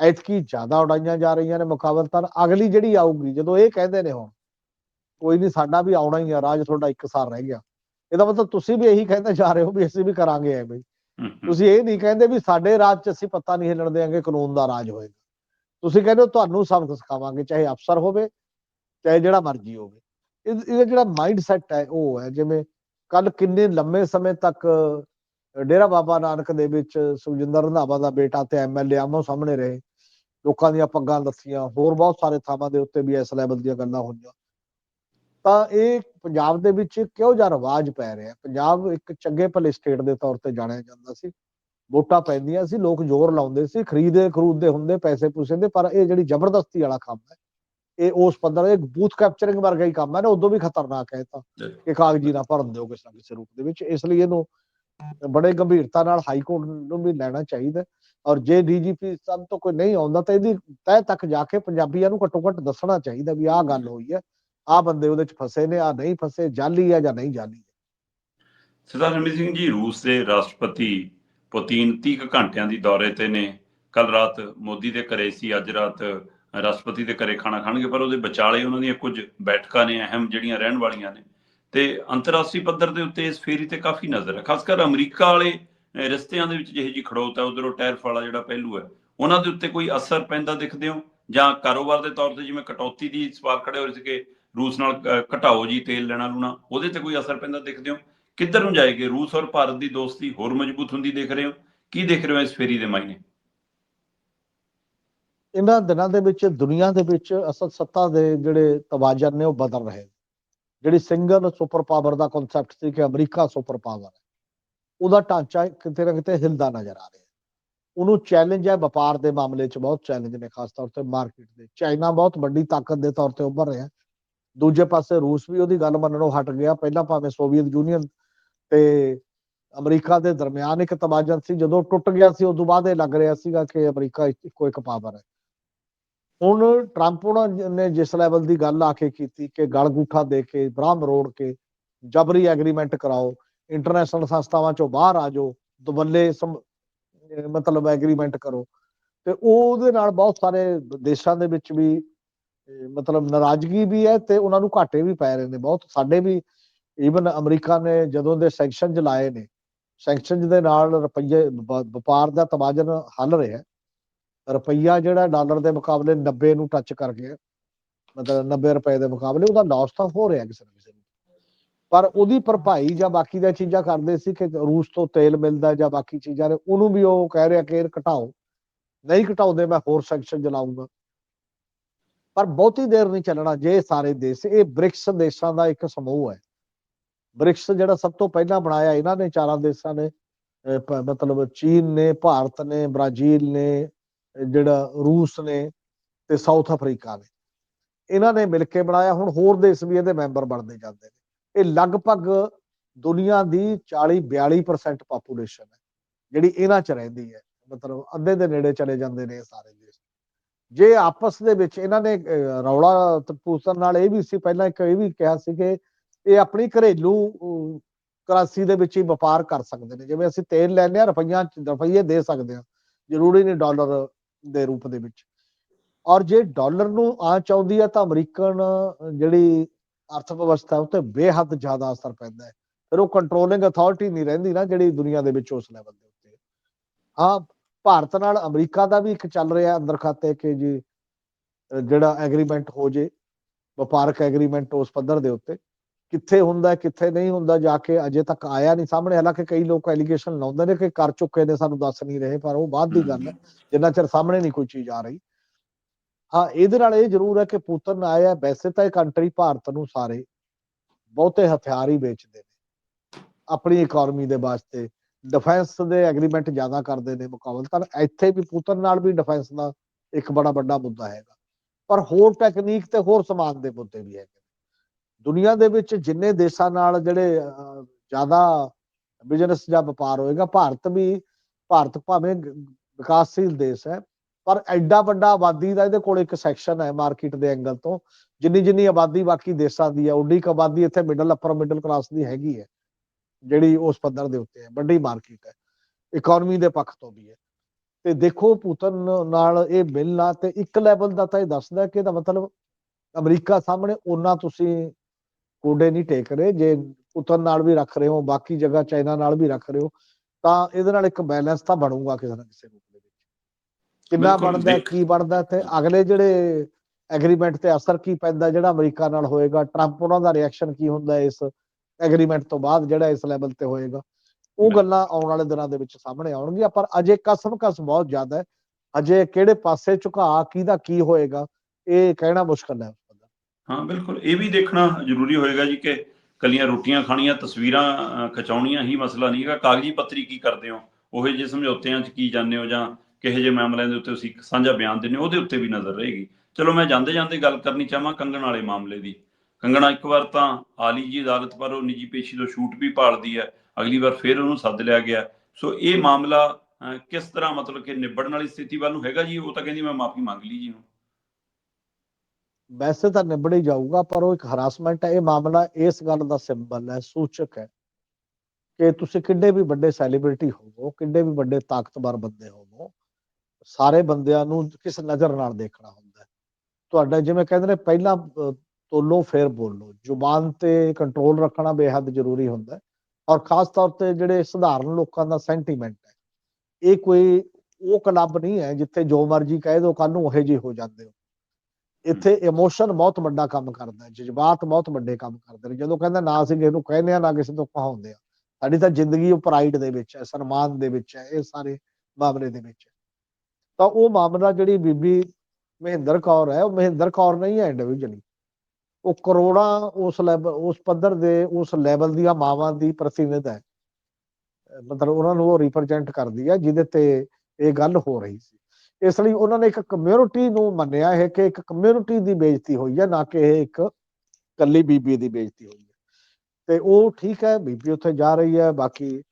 ਐਤਕੀ ਜ਼ਿਆਦਾ ਉਡਾਈਆਂ ਜਾ ਰਹੀਆਂ ਨੇ ਮੁਕਾਬਲਤਨ। ਅਗਲੀ ਜਿਹੜੀ ਆਊਗੀ ਜਦੋਂ ਇਹ ਕਹਿੰਦੇ ਨੇ ਹੁਣ ਕੋਈ ਨਹੀਂ ਸਾਡਾ ਵੀ ਆਉਣਾ ਹੀ ਆ ਰਾਜ ਤੁਹਾਡਾ ਇੱਕ ਸਾਲ ਰਹਿ ਗਿਆ। ਇਹਦਾ ਮਤਲਬ ਤੁਸੀਂ ਵੀ ਇਹੀ ਕਹਿੰਦੇ ਜਾ ਰਹੇ ਹੋ ਵੀ ਅਸੀਂ ਵੀ ਕਰਾਂਗੇ। ਹਮ, ਹਮ, ਤੁਸੀਂ ਇਹ ਨਹੀਂ ਕਹਿੰਦੇ ਵੀ ਸਾਡੇ ਰਾਜ 'ਚ ਅਸੀਂ ਪਤਾ ਨਹੀਂ ਹਿੱਲਣ ਦੇਾਂਗੇ ਕਾਨੂੰਨ ਦਾ ਰਾਜ ਹੋਏਗਾ। ਤੁਸੀਂ ਕਹਿੰਦੇ ਹੋ ਤੁਹਾਨੂੰ ਸਬਕ ਸਿਖਾਵਾਂਗੇ, ਚਾਹੇ ਅਫਸਰ ਹੋਵੇ, ਚਾਹੇ ਜਿਹੜਾ ਮਰਜ਼ੀ ਹੋਵੇ। ਇਹ, ਇਹਦਾ ਜਿਹੜਾ ਮਾਈਂਡ ਸੈਟ ਹੈ, ਉਹ ਹੈ, ਜਿਵੇਂ ਕੱਲ ਕਿੰਨੇ ਲੰਮੇ ਸਮੇਂ ਤੱਕ ਡੇਰਾ ਬਾਬਾ ਨਾਨਕ ਦੇ ਵਿੱਚ ਸੁਖਜਿੰਦਰ ਰੰਧਾਵਾ ਦਾ ਬੇਟਾ ਤੇ ਐਮਐਲਏ ਆਮੋ ਸਾਹਮਣੇ ਰਹੇ। ਲੋਕਾਂ ਦੀਆਂ ਪੱਗਾਂ ਲੱਥੀਆਂ, ਹੋਰ ਬਹੁਤ ਸਾਰੇ ਥਾਵਾਂ ਦੇ ਉੱਤੇ ਵੀ ਇਸ ਲੈਵਲ ਦੀਆਂ ਗੱਲਾਂ ਹੋਈਆਂ। ਤਾਂ ਇਹ ਪੰਜਾਬ ਦੇ ਵਿੱਚ ਕਿਉਂ ਜਿਹਾ ਰਿਵਾਜ ਪੈ ਰਿਹਾ? ਪੰਜਾਬ ਇੱਕ ਚੰਗੇ ਭਲੇ ਸਟੇਟ ਦੇ ਤੌਰ ਤੇ ਜਾਣਿਆ ਜਾਂਦਾ ਸੀ। ਵੋਟਾਂ ਪੈਂਦੀਆਂ ਸੀ ਲੋਕ ਜ਼ੋਰ ਲਾਉਂਦੇ ਸੀ ਖਰੀਦੇ ਖਰੂਦਦੇ ਹੁੰਦੇ ਪੈਸੇ ਪੂਸੇ ਦੇ ਪਰ ਇਹ ਜਿਹੜੀ ਜ਼ਬਰਦਸਤੀ ਵਾਲਾ ਕੰਮ ਹੈ ਇਹ ਉਸ ਪੱਧਰ ਇਹ ਬੂਥ ਕੈਪਚਰਿੰਗ ਵਰਗਾ ਹੀ ਕੰਮ ਹੈ ਨਾ ਉਦੋਂ ਵੀ ਖਤਰਨਾਕ ਹੈ ਤਾਂ ਕਿ ਕਾਗਜ਼ੀ ਨਾ ਭਰਨ ਦਿਓ ਕਿਸੇ ਨਾ ਕਿਸੇ ਰੂਪ ਦੇ ਵਿੱਚ ਇਸ ਲਈ ਇਹਨੂੰ ਬੜੇ ਗੰਭੀਰਤਾ ਨਾਲ ਹਾਈ ਕੋਰਟ ਨੂੰ ਵੀ ਲੈਣਾ ਚਾਹੀਦਾ। ਔਰ ਜੇ ਡੀਜੀਪੀ ਸਾਹਿਬ ਤੋਂ ਕੋਈ ਨਹੀਂ ਆਉਂਦਾ ਤਾਂ ਇਹਦੀ ਤਹਿ ਤੱਕ ਜਾ ਕੇ ਪੰਜਾਬੀਆਂ ਨੂੰ ਘੱਟੋ ਘੱਟ ਦੱਸਣਾ ਚਾਹੀਦਾ ਵੀ ਆਹ ਗੱਲ ਹੋਈ ਹੈ ਆਹ ਬੰਦੇ ਉਹਦੇ ਚ ਫਸੇ ਨੇ ਆ ਨਹੀਂ ਫਸੇ ਜਾਲੀ ਹੈ ਜਾਂ ਨਹੀਂ ਜਾਲੀ ਸਰਦਾਰ ਰਣਜੀਤ ਸਿੰਘ ਜੀ ਰੂਸ ਦੇ ਰਾਸ਼ਟਰਪਤੀ ਪੁਤੀਨ 30 ਘੰਟਿਆਂ ਦੀ ਦੌਰੇ ਤੇ ਨੇ। ਕੱਲ ਰਾਤ ਮੋਦੀ ਦੇ ਘਰੇ ਸੀ ਅੱਜ ਰਾਤ ਰਾਸ਼ਟਰਪਤੀ ਦੇ ਘਰੇ ਖਾਣਾ ਖਾਣਗੇ ਪਰ ਉਹਦੇ ਵਿਚਾਲੇ ਉਹਨਾਂ ਦੀਆਂ ਕੁਝ ਬੈਠਕਾਂ ਨੇ ਅਹਿਮ ਜਿਹੜੀਆਂ ਰਹਿਣ ਵਾਲੀਆਂ ਨੇ। ਤੇ ਅੰਤਰਰਾਸ਼ਟਰੀ ਪੱਧਰ ਦੇ ਉੱਤੇ ਇਸ ਫੇਰੀ ਤੇ ਕਾਫੀ ਨਜ਼ਰ ਹੈ। ਖਾਸ ਕਰ ਅਮਰੀਕਾ ਵਾਲੇ ਅਹ, ਰਿਸ਼ਤਿਆਂ ਦੇ ਵਿੱਚ ਜਿਹੇ ਜੀ ਖੜੋਤ ਹੈ ਉਧਰੋਂ ਟੈਰਫ ਵਾਲਾ ਜਿਹੜਾ ਪਹਿਲੂ ਹੈ ਉਹਨਾਂ ਦੇ ਉੱਤੇ ਕੋਈ ਅਸਰ ਪੈਂਦਾ ਦਿਖਦੇ ਹੋ? ਜਾਂ ਕਾਰੋਬਾਰ ਦੇ ਤੌਰ ਤੇ ਜਿਵੇਂ ਕਟੌਤੀ ਦੀ ਸਵਾਲ ਖੜੇ ਹੋ ਰਹੇ ਸੀ ਰੂਸ ਨਾਲ ਘਟਾਓ ਜੀ ਤੇਲ ਲੈਣਾ ਲੂਣਾ ਉਹਦੇ ਤੇ ਕੋਈ ਅਸਰ ਪੈਂਦਾ ਦੇਖਦੇ ਹੋ? ਕਿੱਧਰ ਨੂੰ ਜਾਏਗੀ? ਰੂਸ ਔਰ ਭਾਰਤ ਦੀ ਦੋਸਤੀ ਹੋਰ ਮਜ਼ਬੂਤ ਹੁੰਦੀ ਦੇਖ ਰਹੇ ਹੋ? ਕੀ ਦੇਖ ਰਹੇ ਹੋ ਇਸ ਫੇਰੀ ਦੇ ਮਾਇਨੇ? ਇਹਨਾਂ ਦਿਨਾਂ ਦੇ ਵਿੱਚ, ਦੁਨੀਆ ਦੇ ਵਿੱਚ ਅਸਲ ਸੱਤਾ ਦੇ ਜਿਹੜੇ ਤਵਾਜ਼ਨ ਨੇ ਉਹ ਬਦਲ ਰਹੇ ਜਿਹੜੀ ਸਿੰਗਲ ਸੁਪਰ ਪਾਵਰ ਦਾ ਕਨਸੈਪਟ ਸੀ ਕਿ ਅਮਰੀਕਾ ਸੁਪਰ ਪਾਵਰ ਹੈ, ਉਹਦਾ ਢਾਂਚਾ ਕਿਤੇ ਨਾ ਕਿਤੇ ਹਿਲਦਾ ਨਜ਼ਰ ਆ ਰਿਹਾ ਉਹਨੂੰ ਚੈਲੰਜ ਹੈ, ਵਪਾਰ ਦੇ ਮਾਮਲੇ 'ਚ ਬਹੁਤ ਚੈਲੰਜ ਨੇ, ਖਾਸ ਤੌਰ ਤੇ ਮਾਰਕੀਟ ਦੇ। ਚਾਈਨਾ ਬਹੁਤ ਵੱਡੀ ਤਾਕਤ ਦੇ ਤੌਰ ਤੇ ਉੱਭਰ ਰਿਹਾ ਦੂਜੇ ਪਾਸੇ ਰੂਸ ਵੀ ਉਹਦੀ ਗੱਲ ਮੰਨਣੋਂ ਹਟ ਗਿਆ। ਪਹਿਲਾਂ ਭਾਵੇਂ ਸੋਵੀਅਤ ਯੂਨੀਅਨ ਤੇ ਅਮਰੀਕਾ ਦੇ ਦਰਮਿਆਨ ਇੱਕ ਤਵਾਜ਼ਨ ਸੀ, ਜਦੋਂ ਟੁੱਟ ਗਿਆ ਸੀ, ਉਦੋਂ ਬਾਅਦ ਇਹ ਲੱਗ ਰਿਹਾ ਸੀਗਾ ਕਿ ਅਮਰੀਕਾ ਇੱਕੋ, ਇੱਕ ਪਾਵਰ ਹੈ। ਹੁਣ ਟਰੰਪ ਉਹਨਾਂ ਨੇ ਜਿਸ ਲੈਵਲ ਦੀ ਗੱਲ ਆ ਕੇ ਕੀਤੀ ਕਿ ਗਲ ਦੇ ਕੇ, ਬ੍ਰਾਹਮ ਰੋੜ ਕੇ ਜਬਰੀ ਐਗਰੀਮੈਂਟ ਕਰਾਓ ਇੰਟਰਨੈਸ਼ਨਲ ਸੰਸਥਾਵਾਂ ਚੋਂ ਬਾਹਰ ਆ ਜਾਓ ਦੁਬੱਲੇ ਸਮ- ਮਤਲਬ ਐਗਰੀਮੈਂਟ ਕਰੋ। ਤੇ ਉਹਦੇ ਨਾਲ ਬਹੁਤ ਸਾਰੇ ਦੇਸ਼ਾਂ ਦੇ ਵਿੱਚ ਵੀ ਮਤਲਬ ਨਾਰਾਜ਼ਗੀ ਵੀ ਹੈ ਤੇ ਉਹਨਾਂ ਨੂੰ ਘਾਟੇ ਵੀ ਪੈ ਰਹੇ ਨੇ ਬਹੁਤ। ਸਾਡੇ ਵੀ ਈਵਨ ਅਮਰੀਕਾ ਨੇ ਜਦੋਂ ਦੇ ਸੈਂਕਸ਼ਨ ਜਲਾਏ ਨੇ ਸੈਂਕਸ਼ਨ ਦੇ ਨਾਲ ਰੁਪਈਏ ਵ- ਵਪਾਰ ਦਾ ਤਵਾਜ਼ਨ ਹੱਲ ਰਿਹਾ ਰੁਪਈਆ ਜਿਹੜਾ ਡਾਲਰ ਦੇ ਮੁਕਾਬਲੇ 90 ਨੂੰ ਟੱਚ ਕਰ ਗਿਆ, ਮਤਲਬ 90 ਰੁਪਏ ਦੇ ਮੁਕਾਬਲੇ, ਉਹਦਾ ਲਾਸ ਤਾਂ ਹੋ ਰਿਹਾ ਕਿਸੇ ਨਾ ਕਿਸੇ ਨੂੰ। ਪਰ ਉਹਦੀ ਭਰਪਾਈ ਜਾਂ ਬਾਕੀ ਦੀਆਂ ਚੀਜ਼ਾਂ ਕਰਦੇ ਸੀ ਕਿ ਰੂਸ ਤੋਂ ਤੇਲ ਮਿਲਦਾ ਜਾਂ ਬਾਕੀ ਚੀਜ਼ਾਂ ਨੇ, ਉਹਨੂੰ ਵੀ ਉਹ ਕਹਿ ਰਿਹਾ ਕਿ ਇਹ ਘਟਾਓ। ਨਹੀਂ ਘਟਾਉਂਦੇ, ਮੈਂ ਹੋਰ ਸੈਂਕਸ਼ਨ ਚਲਾਉਂਗਾ ਪਰ ਬਹੁਤੀ ਦੇਰ ਨਹੀਂ ਚੱਲਣਾ, ਜੇ ਸਾਰੇ ਦੇਸ਼, ਇਹ ਬ੍ਰਿਕਸ ਦੇਸ਼ਾਂ ਦਾ ਇੱਕ ਸਮੂਹ ਹੈ। ਬ੍ਰਿਕਸ ਜਿਹੜਾ ਸਭ ਤੋਂ ਪਹਿਲਾਂ ਬਣਾਇਆ, ਇਹਨਾਂ ਨੇ ਚਾਰਾਂ ਦੇਸ਼ਾਂ ਨੇ ਮਤਲਬ ਚੀਨ ਨੇ, ਭਾਰਤ ਨੇ, ਬ੍ਰਾਜ਼ੀਲ ਨੇ, ਜਿਹੜਾ ਰੂਸ ਨੇ ਤੇ ਸਾਊਥ ਅਫਰੀਕਾ ਨੇ। ਇਹਨਾਂ ਨੇ ਮਿਲ ਕੇ ਬਣਾਇਆ, ਹੁਣ ਹੋਰ ਦੇਸ਼ ਵੀ ਇਹਦੇ ਮੈਂਬਰ ਬਣਦੇ ਜਾਂਦੇ ਨੇ। ਇਹ ਲਗਭਗ ਦੁਨੀਆ ਦੀ 40 42% ਪਾਪੂਲੇਸ਼ਨ ਹੈ, ਜਿਹੜੀ ਇਹਨਾਂ 'ਚ ਰਹਿੰਦੀ ਹੈ। ਮਤਲਬ ਅੱਧੇ ਦੇ ਨੇੜੇ ਚਲੇ ਜਾਂਦੇ ਨੇ ਇਹ ਸਾਰੇ ਦੇਸ਼। ਜੇ ਆਪਸ ਦੇ ਵਿੱਚ ਇਹਨਾਂ ਨੇ ਰੌਲਾ ਤਪੂਸਨ ਨਾਲ ਇਹ ਵੀ ਸੀ, ਪਹਿਲਾਂ ਇੱਕ ਇਹ ਵੀ ਕਿਹਾ ਸੀ ਕਿ ਇਹ ਆਪਣੀ ਘਰੇਲੂ ਕਰੰਸੀ ਦੇ ਵਿੱਚ ਹੀ ਵਪਾਰ ਕਰ ਸਕਦੇ ਨੇ। ਜਿਵੇਂ ਅਸੀਂ ਤੇਲ ਲੈਂਦੇ ਆ ਰੁਪਈਆ ਰੁਪਈਏ ਦੇ ਸਕਦੇ ਆ ਜ਼ਰੂਰੀ ਨਹੀਂ ਡਾਲਰ ਦੇ ਰੂਪ ਦੇ ਵਿੱਚ। ਔਰ ਜੇ ਡਾਲਰ ਨੂੰ ਆ ਚਾਹੁੰਦੀ ਹੈ ਤਾਂ ਅਮਰੀਕਨ ਜਿਹੜੀ ਅਰਥ ਵਿਵਸਥਾ ਉੱਤੇ ਬੇਹੱਦ ਜ਼ਿਆਦਾ ਅਸਰ ਪੈਂਦਾ ਹੈ। ਫਿਰ ਉਹ ਕੰਟਰੋਲਿੰਗ ਅਥਾਰਟੀ ਨਹੀਂ ਰਹਿੰਦੀ ਨਾ, ਜਿਹੜੀ ਦੁਨੀਆ ਦੇ ਵਿੱਚ ਉਸ ਲੈਵਲ ਦੇ ਉੱਤੇ ਹਾਂ। ਭਾਰਤ ਨਾਲ ਅਮਰੀਕਾ ਦਾ ਵੀ ਇੱਕ ਚੱਲ ਰਿਹਾ ਅੰਦਰ ਖਾਤੇ ਕਿ ਜੀ ਜਿਹੜਾ ਐਗਰੀਮੈਂਟ ਹੋ ਜੇ, ਵਪਾਰਕ ਐਗਰੀਮੈਂਟ ਉਸ ਪੱਧਰ ਦੇ ਉੱਤੇ। ਕਿੱਥੇ ਹੁੰਦਾ, ਕਿੱਥੇ ਨਹੀਂ ਹੁੰਦਾ, ਜਾ ਕੇ ਅਜੇ ਤੱਕ ਆਇਆ ਨਹੀਂ। ਸਾਹਮਣੇ ਹਾਲਾਂਕਿ ਕਈ ਲੋਕ ਐਲੀਗੇਸ਼ਨ ਲਾਉਂਦੇ ਨੇ ਕਿ ਕਰ ਚੁੱਕੇ ਨੇ, ਸਾਨੂੰ ਦੱਸ ਨਹੀਂ ਰਹੇ, ਪਰ ਉਹ ਬਾਅਦ ਦੀ ਗੱਲ ਹੈ। ਜਿੰਨਾ ਚਿਰ ਸਾਹਮਣੇ ਨਹੀਂ ਕੋਈ ਚੀਜ਼ ਆ ਰਹੀ। ਹਾਂ, ਇਹਦੇ ਨਾਲ ਇਹ ਜ਼ਰੂਰ ਹੈ ਕਿ ਪੁਤਨ ਆਇਆ, ਵੈਸੇ ਤਾਂ ਇਹ ਕੰਟਰੀ ਭਾਰਤ ਨੂੰ ਸਾਰੇ ਬਹੁਤੇ ਹਥਿਆਰ ਹੀ ਵੇਚਦੇ ਨੇ। ਆਪਣੀ ਇਕਨੋਮੀ ਦੇ ਵਾਸਤੇ ਡਿਫੈਂਸ ਦੇ ਐਗਰੀਮੈਂਟ ਜ਼ਿਆਦਾ ਕਰਦੇ ਨੇ ਮੁਕਾਬਲ। ਤਾਂ ਇੱਥੇ ਵੀ ਪੁਤਨ ਨਾਲ ਵੀ ਡਿਫੈਂਸ ਦਾ ਇੱਕ ਬੜਾ ਵੱਡਾ ਮੁੱਦਾ ਹੈਗਾ। ਪਰ ਹੋਰ ਟੈਕਨੀਕ ਤੇ ਹੋਰ ਸਮਾਨ ਦੇ ਮੁੱਦੇ ਵੀ ਹੈਗੇ। ਦੁਨੀਆ ਦੇ ਵਿੱਚ ਜਿੰਨੇ ਦੇਸ਼ਾਂ ਨਾਲ ਜਿਹੜੇ ਜ਼ਿਆਦਾ ਬਿਜ਼ਨਸ ਜਾਂ ਵਪਾਰ ਹੋਏਗਾ, ਭਾਰਤ ਵੀ, ਭਾਰਤ ਭਾਵੇਂ ਵਿਕਾਸਸ਼ੀਲ ਦੇਸ਼ ਹੈ, ਪਰ ਐਡਾ ਵੱਡਾ ਆਬਾਦੀ ਦਾ ਇਹਦੇ ਕੋਲ ਇੱਕ ਸੈਕਸ਼ਨ ਹੈ ਮਾਰਕੀਟ ਦੇ ਐਂਗਲ ਤੋਂ, ਜਿੰਨੀ ਜਿੰਨੀ ਆਬਾਦੀ ਬਾਕੀ ਦੇਸ਼ਾਂ ਦੀ ਹੈ ਉਡੀ ਕੁ ਆਬਾਦੀ ਇੱਥੇ ਮਿਡਲ ਅਪਰ ਮਿਡਲ ਕਲਾਸ ਦੀ ਹੈਗੀ ਹੈ, ਜਿਹੜੀ ਉਸ ਪੱਧਰ ਦੇ ਉੱਤੇ ਹੈ, ਵੱਡੀ ਮਾਰਕੀਟ ਹੈ ਇਕਨੋਮੀ ਦੇ ਪੱਖ ਤੋਂ ਵੀ ਹੈ। ਤੇ ਦੇਖੋ ਪੁਤਨ ਨਾਲ ਇਹ ਮਿਲਣਾ ਤੇ ਇੱਕ ਲੈਵਲ ਦਾ ਤਾਂ ਇਹ ਦੱਸਦਾ ਕਿ ਇਹਦਾ ਮਤਲਬ ਅਮਰੀਕਾ ਸਾਹਮਣੇ ਉਹਨਾਂ ਤੁਸੀਂ ਕੋਡੇ ਨਹੀਂ ਟੇਕ ਰਹੇ ਜੇ ਪੁਤਨ ਨਾਲ ਵੀ ਰੱਖ ਰਹੇ ਹੋ ਬਾਕੀ ਜਗ੍ਹਾ ਚਾਈਨਾ ਨਾਲ ਵੀ ਰੱਖ ਰਹੇ ਹੋ ਤਾਂ ਇਹਦੇ ਨਾਲ ਇੱਕ ਬੈਲੈਂਸ ਤਾਂ ਬਣੂਗਾ ਕਿਸੇ ਨਾ ਕਿਸੇ ਰੂਪ ਦੇ ਵਿੱਚ। ਕਿੰਨਾ ਬਣਦਾ ਕੀ ਬਣਦਾ ਤੇ ਅਗਲੇ ਜਿਹੜੇ ਐਗਰੀਮੈਂਟ ਤੇ ਅਸਰ ਕੀ ਪੈਂਦਾ ਜਿਹੜਾ ਅਮਰੀਕਾ ਨਾਲ ਹੋਏਗਾ ਟਰੰਪ ਉਹਨਾਂ ਦਾ ਰਿਐਕਸ਼ਨ ਕੀ ਹੁੰਦਾ ਇਸ ਐਗਰੀਮੈਂਟ ਤੋਂ ਬਾਅਦ ਜਿਹੜਾ ਇਸ ਲੈਵਲ ਤੇ ਹੋਏਗਾ? ਉਹ। ਗੱਲਾਂ ਆਉਣ ਵਾਲੇ ਦਿਨਾਂ ਦੇ ਵਿੱਚ ਸਾਹਮਣੇ ਆਉਣਗੀਆਂ ਪਰ ਅਜੇ ਕਸਮ ਕਸ ਬਹੁਤ ਜ਼ਿਆਦਾ ਹੈ। ਅਜੇ ਕਿਹੜੇ ਪਾਸੇ ਝੁਕਾ ਕਿਹਦਾ ਕੀ ਹੋਏਗਾ ਇਹ ਕਹਿਣਾ ਮੁਸ਼ਕਲ ਹੈ। ਹਾਂ, ਬਿਲਕੁਲ। ਇਹ ਵੀ ਦੇਖਣਾ ਜ਼ਰੂਰੀ ਹੋਏਗਾ ਜੀ ਕਿ ਕੱਲੀਆਂ ਰੋਟੀਆਂ ਖਾਣੀਆਂ, ਤਸਵੀਰਾਂ ਖਿਚਾਉਣੀਆਂ ਹੀ ਮਸਲਾ ਨਹੀਂ ਹੈਗਾ। ਕਾਗਜ਼ੀ ਪੱਤਰੀ ਕੀ ਕਰਦੇ ਹੋ? ਉਹੇ ਜਿਹੇ ਸਮਝੌਤਿਆਂ 'ਚ ਕੀ ਜਾਂਦੇ ਹੋ ਜਾਂ ਕਿਹੋ ਜਿਹੇ ਮਾਮਲਿਆਂ ਦੇ ਉੱਤੇ ਤੁਸੀਂ ਸਾਂਝਾ ਬਿਆਨ ਦਿੰਦੇ ਹੋ, ਉਹਦੇ ਉੱਤੇ ਵੀ ਨਜ਼ਰ ਰਹੇਗੀ। ਚਲੋ, ਮੈਂ ਜਾਂਦੇ ਜਾਂਦੇ ਗੱਲ ਕਰਨੀ ਚਾਹਾਂ ਕੰਗਣ ਵਾਲੇ ਮਾਮਲੇ ਦੀ। ਕੰਗਣਾ, ਇੱਕ ਵਾਰ ਤਾਂ ਆਲੀ ਜੀ ਅਦਾਲਤ ਪਰ ਉਹ ਨਿੱਜੀ ਪੇਸ਼ੀ ਤੋਂ ਛੂਟ ਵੀ ਭਾਲਦੀ ਹੈ। ਅਗਲੀ ਵਾਰ ਫਿਰ ਉਹਨੂੰ ਸੱਦ ਲਿਆ ਗਿਆ। ਸੋ ਇਹ ਮਾਮਲਾ ਕਿਸ ਤਰ੍ਹਾਂ ਮਤਲਬ ਕਿ ਨਿਬੜਨ ਵਾਲੀ ਸਥਿਤੀ ਵੱਲ ਨੂੰ ਹੈਗਾ ਜੀ? ਉਹ ਤਾਂ ਕਹਿੰਦੀ ਮੈਂ ਮਾਫੀ ਮੰਗ ਲਈ ਜੀ ਹੁਣ। ਵੈਸੇ ਤਾਂ ਨਿਬੜ ਹੀ ਜਾਊਗਾ, ਪਰ ਉਹ ਇੱਕ ਹਰਾਸਮੈਂਟ ਹੈ, ਇਹ ਮਾਮਲਾ ਇਸ ਗੱਲ ਦਾ ਸਿੰਬਲ ਹੈ, ਸੂਚਕ ਹੈ ਕਿ ਤੁਸੀਂ ਕਿੱਡੇ ਵੀ ਵੱਡੇ ਸੈਲੀਬ੍ਰਿਟੀ ਹੋਵੋ, ਕਿੱਡੇ ਵੀ ਵੱਡੇ ਤਾਕਤਵਰ ਬੰਦੇ ਹੋਵੋ, ਸਾਰੇ ਬੰਦਿਆਂ ਨੂੰ ਕਿਸ ਨਜ਼ਰ ਨਾਲ ਦੇਖਣਾ ਹੁੰਦਾ ਹੈ। ਤੁਹਾਡਾ ਜਿਵੇਂ ਕਹਿੰਦੇ ਨੇ, ਪਹਿਲਾਂ ਤੋਲੋ, ਫਿਰ ਬੋਲੋ, ਜ਼ੁਬਾਨ ਤੇ ਕੰਟਰੋਲ ਰੱਖਣਾ ਬੇਹੱਦ ਜ਼ਰੂਰੀ ਹੁੰਦਾ ਹੈ ਔਰ ਖਾਸ ਤੌਰ ਤੇ ਜਿਹੜੇ ਸਧਾਰਨ ਲੋਕਾਂ ਦਾ ਸੈਂਟੀਮੈਂਟ ਹੈ, ਇਹ ਕੋਈ, ਉਹ ਕਲੱਬ ਨਹੀਂ ਹੈ ਜਿੱਥੇ ਜੋ ਮਰਜ਼ੀ ਕਹਿ ਦੋ ਕੱਲ ਨੂੰ ਉਹੇ ਜਿਹੇ ਹੋ ਜਾਂਦੇ ਹੋ। ਇੱਥੇ ਇਮੋਸ਼ਨ ਬਹੁਤ ਵੱਡਾ ਕੰਮ ਕਰਦਾ ਜਜ਼ਬਾਤ ਬਹੁਤ ਵੱਡੇ ਕੰਮ ਕਰਦੇ ਨੇ। ਜਦੋਂ ਕਹਿੰਦਾ ਨਾ ਅਸੀਂ ਕਿਸੇ ਨੂੰ ਕਹਿੰਦੇ ਆ ਨਾ ਕਿਸੇ ਤੋਂ ਕਹਾਉਂਦੇ ਆ ਸਾਡੀ ਤਾਂ ਜ਼ਿੰਦਗੀ ਉਹ ਪ੍ਰਾਈਡ ਦੇ ਵਿੱਚ ਹੈ, ਸਨਮਾਨ ਦੇ ਵਿੱਚ ਹੈ, ਇਹ ਸਾਰੇ ਮਾਮਲੇ ਦੇ ਵਿੱਚ ਤਾਂ ਉਹ ਮਾਮਲਾ ਜਿਹੜੀ ਬੀਬੀ ਮਹਿੰਦਰ ਕੌਰ ਹੈ, ਉਹ ਮਹਿੰਦਰ ਕੌਰ ਨਹੀਂ ਹੈ ਇੰਡੀਵਿਜੂਅਲੀ ਉਹ ਕਰੋੜਾਂ ਉਸ ਲੈਵਲ ਉਸ ਪੱਧਰ ਦੇ, ਉਸ ਲੈਵਲ ਦੀਆਂ ਮਾਵਾਂ ਦੀ ਪ੍ਰਤੀਨਿਧ ਹੈ। ਮਤਲਬ ਉਹਨਾਂ ਨੂੰ ਉਹ ਰਿਪਰੈਜ਼ੈਂਟ ਕਰਦੀ ਹੈ, ਜਿਹਦੇ ਤੇ ਇਹ ਗੱਲ ਹੋ ਰਹੀ ਸੀ। ਇਸ ਲਈ ਉਹਨਾਂ ਨੇ ਇੱਕ ਕਮਿਊਨਿਟੀ ਨੂੰ ਮੰਨਿਆ ਹੈ ਕਿ ਇੱਕ ਕਮਿਊਨਿਟੀ ਦੀ ਬੇਇੱਜ਼ਤੀ ਹੋਈ ਹੈ, ਨਾ ਕਿ ਇਹ ਇੱਕ ਕੱਲੀ ਬੀਬੀ ਦੀ ਬੇਇੱਜ਼ਤੀ ਹੋਈ ਹੈ। ਤੇ ਉਹ ਠੀਕ ਹੈ, ਬੀਬੀ ਉੱਥੇ ਜਾ ਰਹੀ ਹੈ, ਬਾਕੀ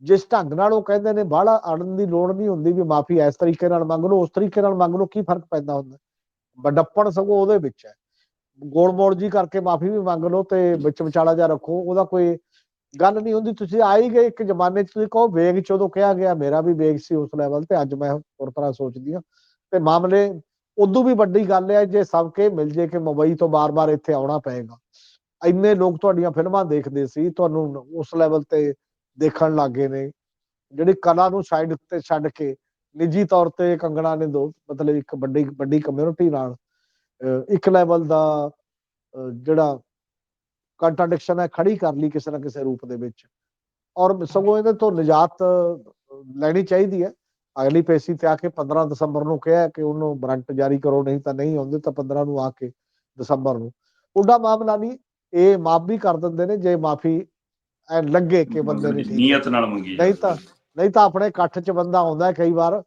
ਜਿਸ ਢੰਗ ਨਾਲ ਉਹ ਕਹਿੰਦੇ ਨੇ, ਬਾਹਲਾ ਅੜਨ ਦੀ ਲੋੜ ਨਹੀਂ ਹੁੰਦੀ ਵੀ ਮਾਫੀ ਇਸ ਤਰੀਕੇ ਨਾਲ ਮੰਗ ਲਓ, ਉਸ ਤਰੀਕੇ ਨਾਲ ਮੰਗ ਲਓ, ਕੀ ਫ਼ਰਕ ਪੈਂਦਾ ਹੁੰਦਾ? ਵੱਡੱਪਣ ਸਗੋਂ ਉਹਦੇ ਵਿੱਚ ਹੈ। ਗੋਲ ਮੋੜ ਜੀ ਕਰਕੇ ਮਾਫੀ ਵੀ ਮੰਗ ਲਓ ਤੇ ਵਿੱਚ ਵਿਚਾਲਾ ਜਾ ਰੱਖੋ, ਉਹਦਾ ਕੋਈ ਗੱਲ ਨਹੀਂ ਹੁੰਦੀ, ਤੁਸੀਂ ਆ ਹੀ ਗਏ ਇੱਕ ਜ਼ਮਾਨੇ 'ਚ, ਤੁਸੀਂ ਕਹੋ ਵੇਗ ਚ ਉਦੋਂ ਕਿਹਾ ਗਿਆ, ਮੇਰਾ ਵੀ ਵੇਗ ਸੀ ਉਸ ਲੈਵਲ ਤੇ, ਅੱਜ ਮੈਂ ਹੋਰ ਤਰ੍ਹਾਂ ਸੋਚਦੀ ਹਾਂ। ਤੇ ਮਾਮਲੇ ਉਦੋਂ ਵੀ ਵੱਡੀ ਗੱਲ ਹੈ, ਜੇ ਸਭ ਕੇ ਮਿਲ ਜੇ ਕਿ ਮੁੰਬਈ ਤੋਂ ਬਾਰ-ਬਾਰ ਇੱਥੇ ਆਉਣਾ ਪਏਗਾ। ਇੰਨੇ ਲੋਕ ਤੁਹਾਡੀਆਂ ਫਿਲਮਾਂ ਦੇਖਦੇ ਸੀ, ਤੁਹਾਨੂੰ ਉਸ ਲੈਵਲ ਤੇ ਦੇਖਣ ਲੱਗੇ ਨੇ। ਜਿਹੜੀ ਕਲਾ ਨੂੰ ਸਾਈਡ ਉੱਤੇ ਛੱਡ ਕੇ ਨਿੱਜੀ ਤੌਰ ਤੇ ਕੰਗਣਾ ਨੇ ਦੋ, ਮਤਲਬ ਇੱਕ ਵੱਡੀ ਵੱਡੀ ਕਮਿਊਨਿਟੀ ਨਾਲ ਇੱਕ ਲੈਵਲ ਦਾ ਜਿਹੜਾ ਕੰਟਰਡਿਕਸ਼ਨ ਹੈ ਖੜੀ ਕਰ ਲਈ ਕਿਸੇ ਨਾ ਕਿਸੇ ਰੂਪ ਦੇ ਵਿੱਚ। ਔਰ ਸਗੋਂ ਇਹਦੇ ਤੋਂ ਨਿਜਾਤ ਲੈਣੀ ਚਾਹੀਦੀ ਹੈ। ਅਗਲੀ ਪੇਸ਼ੀ ਤੇ ਆ ਕੇ 15 ਦਸੰਬਰ ਨੂੰ ਕਿਹਾ ਕਿ ਉਹਨੂੰ ਵਾਰੰਟ ਜਾਰੀ ਕਰੋ ਨਹੀਂ ਤਾਂ ਨਹੀਂ ਆਉਂਦੇ ਤਾਂ 15 ਨੂੰ ਆ ਕੇ ਦਸੰਬਰ ਨੂੰ। ਉਹਦਾ ਮਾਮਲਾ ਨਹੀਂ ਇਹ ਮਾਫ ਵੀ ਕਰ ਦਿੰਦੇ ਨੇ ਜੇ ਮਾਫੀ ਐ ਲੱਗੇ ਕਿ ਬੰਦੇ ਨੇ ਨੀਅਤ ਨਾਲ ਮੰਗੀ ਨਹੀਂ। ਤਾਂ ਨਹੀਂ ਤਾਂ ਆਪਣੇ ਇਕੱਠ 'ਚ ਬੰਦਾ ਆਉਂਦਾ ਹੈ ਕਈ ਵਾਰ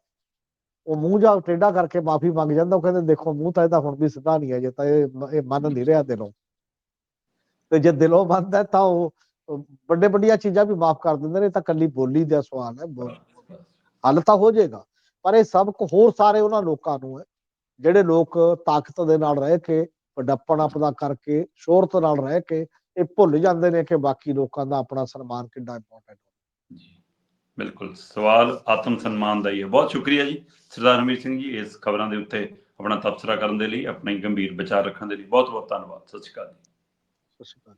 ਉਹ ਮੂੰਹ ਜਾ ਟੇਢਾ ਕਰਕੇ ਮਾਫੀ ਮੰਗ ਜਾਂਦਾ ਉਹ ਕਹਿੰਦੇ ਦੇਖੋ ਮੂੰਹ ਤਾਂ ਇਹਦਾ ਹੁਣ ਵੀ ਸਿੱਧਾ ਨਹੀਂ ਹੈ ਜੇ ਤਾਂ ਇਹ ਮੰਨ ਨਹੀਂ ਰਿਹਾ ਦਿਲੋਂ। ਤੇ ਜੇ ਦਿਲੋਂ ਹੈ ਤਾਂ ਉਹ ਵੱਡੇ ਵੱਡੀਆਂ ਚੀਜ਼ਾਂ ਵੀ ਮਾਫ ਕਰ ਦਿੰਦੇ ਨੇ ਤਾਂ ਕੱਲੀ ਬੋਲੀ ਦਾ ਸਵਾਲ ਹੈ। ਹੱਲ ਤਾਂ ਹੋ ਜਾਏਗਾ ਪਰ ਇਹ ਸਭ ਕੁ ਹੋਰ ਸਾਰੇ ਉਹਨਾਂ ਲੋਕਾਂ ਨੂੰ ਹੈ ਜਿਹੜੇ ਲੋਕ ਤਾਕਤ ਦੇ ਨਾਲ ਰਹਿ ਕੇ ਵੱਡਪਣ ਆਪਦਾ ਕਰਕੇ ਸ਼ੋਹਰਤ ਨਾਲ ਰਹਿ ਕੇ ਇਹ ਭੁੱਲ ਜਾਂਦੇ ਨੇ ਕਿ ਬਾਕੀ ਲੋਕਾਂ ਦਾ ਆਪਣਾ ਸਨਮਾਨ ਕਿੰਨਾ ਇੰਪੋਰਟੈਂਟ ਜੀ ਬਿਲਕੁਲ। ਸਵਾਲ ਆਤਮ ਸਨਮਾਨ ਦਾ ਹੀ ਹੈ। ਬਹੁਤ ਸ਼ੁਕਰੀਆ ਜੀ ਸਰਦਾਰ ਹਮੀਰ ਸਿੰਘ ਜੀ ਇਸ ਖਬਰਾਂ ਦੇ ਉੱਤੇ ਆਪਣਾ ਤਬਸਰਾ ਕਰਨ ਦੇ ਲਈ ਆਪਣੇ ਗੰਭੀਰ ਵਿਚਾਰ ਰੱਖਣ ਦੇ ਲਈ। ਬਹੁਤ ਬਹੁਤ ਧੰਨਵਾਦ। ਸਤਿ ਸ਼੍ਰੀ ਅਕਾਲ ਜੀ ਸਤਿ ਸ਼੍ਰੀ ਅਕਾਲ